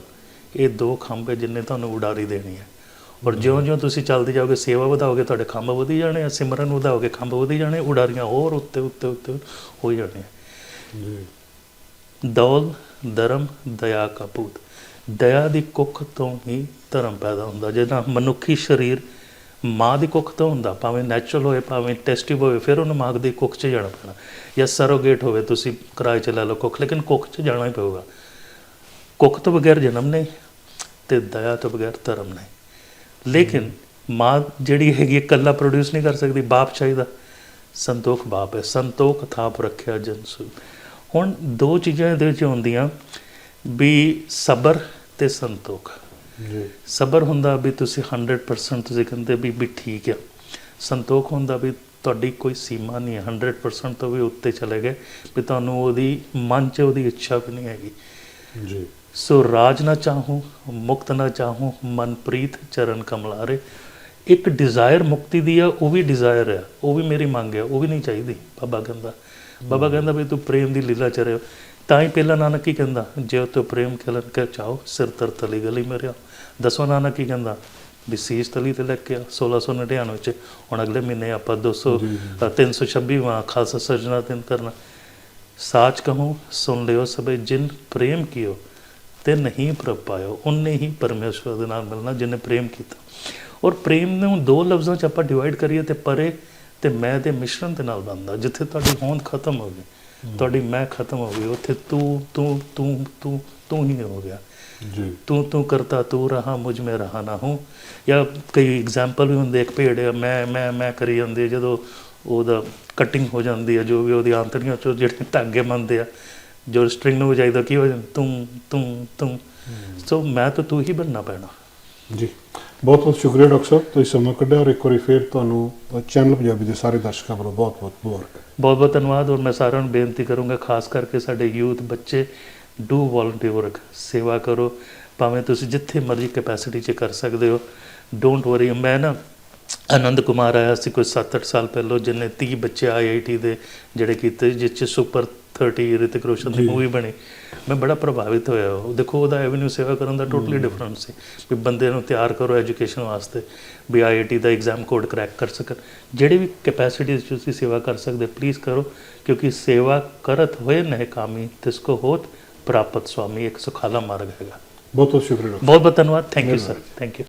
Speaker 2: ਇਹ ਦੋ ਖੰਭ ਜਿੰਨੇ ਤੁਹਾਨੂੰ ਉਡਾਰੀ ਦੇਣੀ ਹੈ। ਔਰ ਜਿਉਂ-ਜਿਉਂ ਤੁਸੀਂ ਚੱਲਦੇ ਜਾਓਗੇ ਸੇਵਾ ਵਧਾਓਗੇ ਤੁਹਾਡੇ ਖੰਭ ਵਧੀ ਜਾਣੇ ਆ ਸਿਮਰਨ ਵਧਾਓਗੇ ਖੰਭ ਵਧੀ ਜਾਣੇ ਉਡਾਰੀਆਂ ਹੋਰ ਉੱਤੇ ਉੱਤੇ ਉੱਤੇ ਹੋ ਜਾਣੀਆਂ
Speaker 1: ਜੀ।
Speaker 2: ਦੌਲ ਧਰਮ ਦਇਆ ਕਾ ਪੂਤ ਦਇਆ ਦੀ ਕੁੱਖ ਤੋਂ ਹੀ ਧਰਮ ਪੈਦਾ ਹੁੰਦਾ। ਜਿਹਦਾ ਮਨੁੱਖੀ ਸਰੀਰ ਮਾਂ ਦੀ ਕੁੱਖ ਤੋਂ ਹੁੰਦਾ ਭਾਵੇਂ ਨੈਚੁਰਲ ਹੋਵੇ ਭਾਵੇਂ ਟੈਸਟਿਵ ਹੋਵੇ ਫਿਰ ਉਹਨੂੰ ਮਾਂ ਦੀ ਕੁੱਖ 'ਚ ਜਾਣਾ ਪੈਣਾ। ਜਾਂ ਸਰੋਗੇਟ ਹੋਵੇ ਤੁਸੀਂ ਕਿਰਾਏ 'ਚ ਲੈ ਲਓ ਕੁੱਖ ਲੇਕਿਨ ਕੁੱਖ 'ਚ ਜਾਣਾ ਹੀ ਪਊਗਾ। ਕੁੱਖ ਤੋਂ ਬਗੈਰ ਜਨਮ ਨਹੀਂ ਤੇ ਦਇਆ ਤੋਂ ਬਗੈਰ ਧਰਮ ਨਹੀਂ। ਲੇਕਿਨ ਮਾਂ ਜਿਹੜੀ ਹੈਗੀ ਇਕੱਲਾ ਪ੍ਰੋਡਿਊਸ ਨਹੀਂ ਕਰ ਸਕਦੀ ਬਾਪ ਚਾਹੀਦਾ। ਸੰਤੋਖ ਬਾਪ ਹੈ। ਸੰਤੋਖ ਥਾਪ ਰੱਖਿਆ ਜਨਸੂ। ਹੁਣ ਦੋ ਚੀਜ਼ਾਂ ਇਹਦੇ ਵਿੱਚ ਹੁੰਦੀਆਂ ਵੀ ਸਬਰ ਤੇ ਸੰਤੋਖ।
Speaker 1: ਜੀ।
Speaker 2: ਸਬਰ ਹੁੰਦਾ ਵੀ ਤੁਸੀਂ 100% ਤੁਸੀਂ ਕਹਿੰਦੇ ਵੀ ਵੀ ਠੀਕ ਆ। ਸੰਤੋਖ ਹੁੰਦਾ ਵੀ ਤੁਹਾਡੀ ਕੋਈ ਸੀਮਾ ਨਹੀਂ ਹੈ। 100% ਤੋਂ ਵੀ ਉੱਤੇ ਚਲੇ ਗਏ ਵੀ ਤੁਹਾਨੂੰ ਉਹਦੀ ਮਨ 'ਚ ਉਹਦੀ ਇੱਛਾ ਵੀ ਨਹੀਂ ਹੈਗੀ।
Speaker 1: ਜੀ।
Speaker 2: ਸੋ ਰਾਜ ਨਾ ਚਾਹੂੰ ਮੁਕਤ ਨਾ ਚਾਹੂੰ ਮਨ ਪ੍ਰੀਤ ਚਰਨ ਕਮਲਾਰੇ। ਇੱਕ ਡਿਜ਼ਾਇਰ ਮੁਕਤੀ ਦੀ ਆ ਉਹ ਵੀ ਡਿਜ਼ਾਇਰ ਹੈ ਉਹ ਵੀ ਮੇਰੀ ਮੰਗ ਹੈ ਉਹ ਵੀ ਨਹੀਂ ਚਾਹੀਦੀ ਬਾਬਾ ਕਹਿੰਦਾ। ਬਾਬਾ ਕਹਿੰਦਾ ਵੀ ਤੂੰ ਪ੍ਰੇਮ ਦੀ ਲੀਲਾ ਚ ਰਿਹਾ ਤਾਂ ਹੀ ਪਹਿਲਾ ਨਾਨਕ ਕੀ ਕਹਿੰਦਾ ਜੇ ਤੂੰ ਪ੍ਰੇਮ ਖਿਲਨ ਕੇ ਚਾਹੋ ਸਿਰ ਤਰ ਤਲੀ ਗਲੀ ਮੇਰਿਆ ਦਸਵਾਂ ਨਾਨਕ ਕੀ ਕਹਿੰਦਾ ਵੀ ਸੀਸ ਤਲੀ ਤੇ ਲੈ ਕੇ ਆ 1699 ਵਿੱਚ ਹੁਣ ਅਗਲੇ ਮਹੀਨੇ ਆਪਾਂ 200
Speaker 1: ਜੀ,
Speaker 2: ਅ, 326ਵਾਂ ਖਾਲਸਾ ਸਰਜਣਾ ਦਿਨ ਕਰਨਾ। ਸਾਚ ਕਹੂੰ ਸੁਣ ਲਿਓ ਸਭੇ ਜਿਨ ਪ੍ਰੇਮ ਕੀਓ ਤੇ ਨਹੀਂ ਪ੍ਰਭ ਪਾਇਓ ਉਹਨੇ ਹੀ ਪਰਮੇਸ਼ਵਰ ਦੇ ਨਾਲ ਮਿਲਣਾ ਜਿਹਨੇ ਪ੍ਰੇਮ ਕੀਤਾ। ਔਰ ਪ੍ਰੇਮ ਨੂੰ ਦੋ ਲਫ਼ਜ਼ਾਂ 'ਚ ਆਪਾਂ ਡਿਵਾਈਡ ਕਰੀਏ ਤੇ ਪਰੇ ਤੇ ਮੈਂ ਦੇ ਮਿਸ਼ਰਣ ਦੇ ਨਾਲ ਬਣਦਾ। ਜਿੱਥੇ ਤੁਹਾਡੀ ਹੋਂਦ ਖਤਮ ਹੋ ਗਈ ਤੁਹਾਡੀ ਮੈਂ ਖਤਮ ਹੋ ਗਈ ਉੱਥੇ ਤੂੰ ਤੂੰ ਤੂੰ ਤੂੰ ਤੂੰ ਹੀ ਹੋ ਗਿਆ।
Speaker 1: ਜੀ।
Speaker 2: ਤੂੰ ਤੂੰ ਕਰਤਾ ਤੂੰ ਰਹਾ ਮੁਝ ਮੈਂ ਰਹਾ ਨਾ ਹੂੰ। ਜਾਂ ਕਈ ਐਗਜ਼ਾਮਪਲ ਵੀ ਹੁੰਦੇ ਇੱਕ ਭੇਡ ਮੈਂ ਮੈਂ ਮੈਂ ਕਰੀ ਜਾਂਦੀ ਜਦੋਂ ਉਹਦਾ ਕਟਿੰਗ ਹੋ ਜਾਂਦੀ ਹੈ ਜੋ ਵੀ ਉਹਦੀ ਆਂਤੜੀਆਂ ਚੋਂ ਜਿਹੜੇ ਧਾਗੇ ਮੰਨਦੇ ਆ ਜੋ ਸਟ੍ਰਿੰਗ ਨੂੰ ਵਜਾਈਦਾ ਕੀ ਹੋ ਜਾਂਦਾ? ਤੂੰ ਤੂੰ ਤੂੰ ਸੋ ਮੈਂ ਤਾਂ ਤੂੰ ਹੀ ਬਣਨਾ ਪੈਣਾ।
Speaker 1: ਜੀ। ਬਹੁਤ ਬਹੁਤ ਸ਼ੁਕਰੀਆ ਡਾਕਟਰ ਸਾਹਿਬ। ਤੁਸੀਂ ਸਮਾਂ ਕੱਢਿਆ ਔਰ ਇੱਕ ਵਾਰੀ ਫੇਰ ਤੁਹਾਨੂੰ ਚੈਨਲ ਪੰਜਾਬੀ ਦੇ ਸਾਰੇ ਦਰਸ਼ਕਾਂ ਵੱਲੋਂ ਬਹੁਤ ਬਹੁਤ ਮੁਬਾਰਕ।
Speaker 2: ਬਹੁਤ ਬਹੁਤ ਧੰਨਵਾਦ ਔਰ ਮੈਂ ਸਾਰਿਆਂ ਨੂੰ ਬੇਨਤੀ ਕਰੂੰਗਾ ਖਾਸ ਕਰਕੇ ਸਾਡੇ ਯੂਥ ਬੱਚੇ ਡੂ ਵੋਲੰਟੀਅਰ ਵਰਕ ਸੇਵਾ ਕਰੋ। ਭਾਵੇਂ ਤੁਸੀਂ ਜਿੱਥੇ ਮਰਜ਼ੀ ਕੈਪੈਸਿਟੀ 'ਚ ਕਰ ਸਕਦੇ ਹੋ। ਡੋਂਟ ਵਰੀ ਮੈਂ ਨਾ ਆਨੰਦ ਕੁਮਾਰ ਆਇਆ ਸੀ ਕੋਈ 7-8 ਸਾਲ ਪਹਿਲਾਂ ਜਿਹਨੇ 30 ਬੱਚੇ ਆਈਆਈਟੀ ਦੇ ਜਿਹੜੇ ਕੀਤੇ ਜਿਸ 'ਚ ਸੁਪਰ 30 ਰਿਤਿਕ ਰੋਸ਼ਨ ਦੀ। ਮੂਵੀ ਬਣੀ। ਮੈਂ ਬੜਾ ਪ੍ਰਭਾਵਿਤ ਹੋਇਆ ਉਹ। ਦੇਖੋ ਉਹਦਾ ਐਵਨਿਊ ਸੇਵਾ ਕਰਨ ਦਾ ਟੋਟਲੀ ਡਿਫਰੈਂਟ ਸੀ ਵੀ ਬੰਦੇ ਨੂੰ ਤਿਆਰ ਕਰੋ ਐਜੂਕੇਸ਼ਨ ਵਾਸਤੇ ਵੀ ਆਈਆਈਟੀ ਦਾ ਐਗਜ਼ਾਮ ਕੋਡ ਕਰੈਕ ਕਰ ਸਕਣ। ਜਿਹੜੀ ਵੀ ਕੈਪੈਸਿਟੀ ਤੁਸੀਂ ਸੇਵਾ ਕਰ ਸਕਦੇ ਪਲੀਜ਼ ਕਰੋ ਕਿਉਂਕਿ ਸੇਵਾ ਕਰਤ ਹੋਏ ਨਹਿ ਕਾਮੀ ਤਿਸਕੋ ਹੋਤ ਪ੍ਰਾਪਤ ਸੁਆਮੀ ਇੱਕ ਸੁਖਾਲਾ ਮਾਰਗ ਹੈਗਾ।
Speaker 1: ਬਹੁਤ ਬਹੁਤ ਸ਼ੁਕਰੀਆ
Speaker 2: ਬਹੁਤ ਬਹੁਤ ਧੰਨਵਾਦ। Thank you sir thank you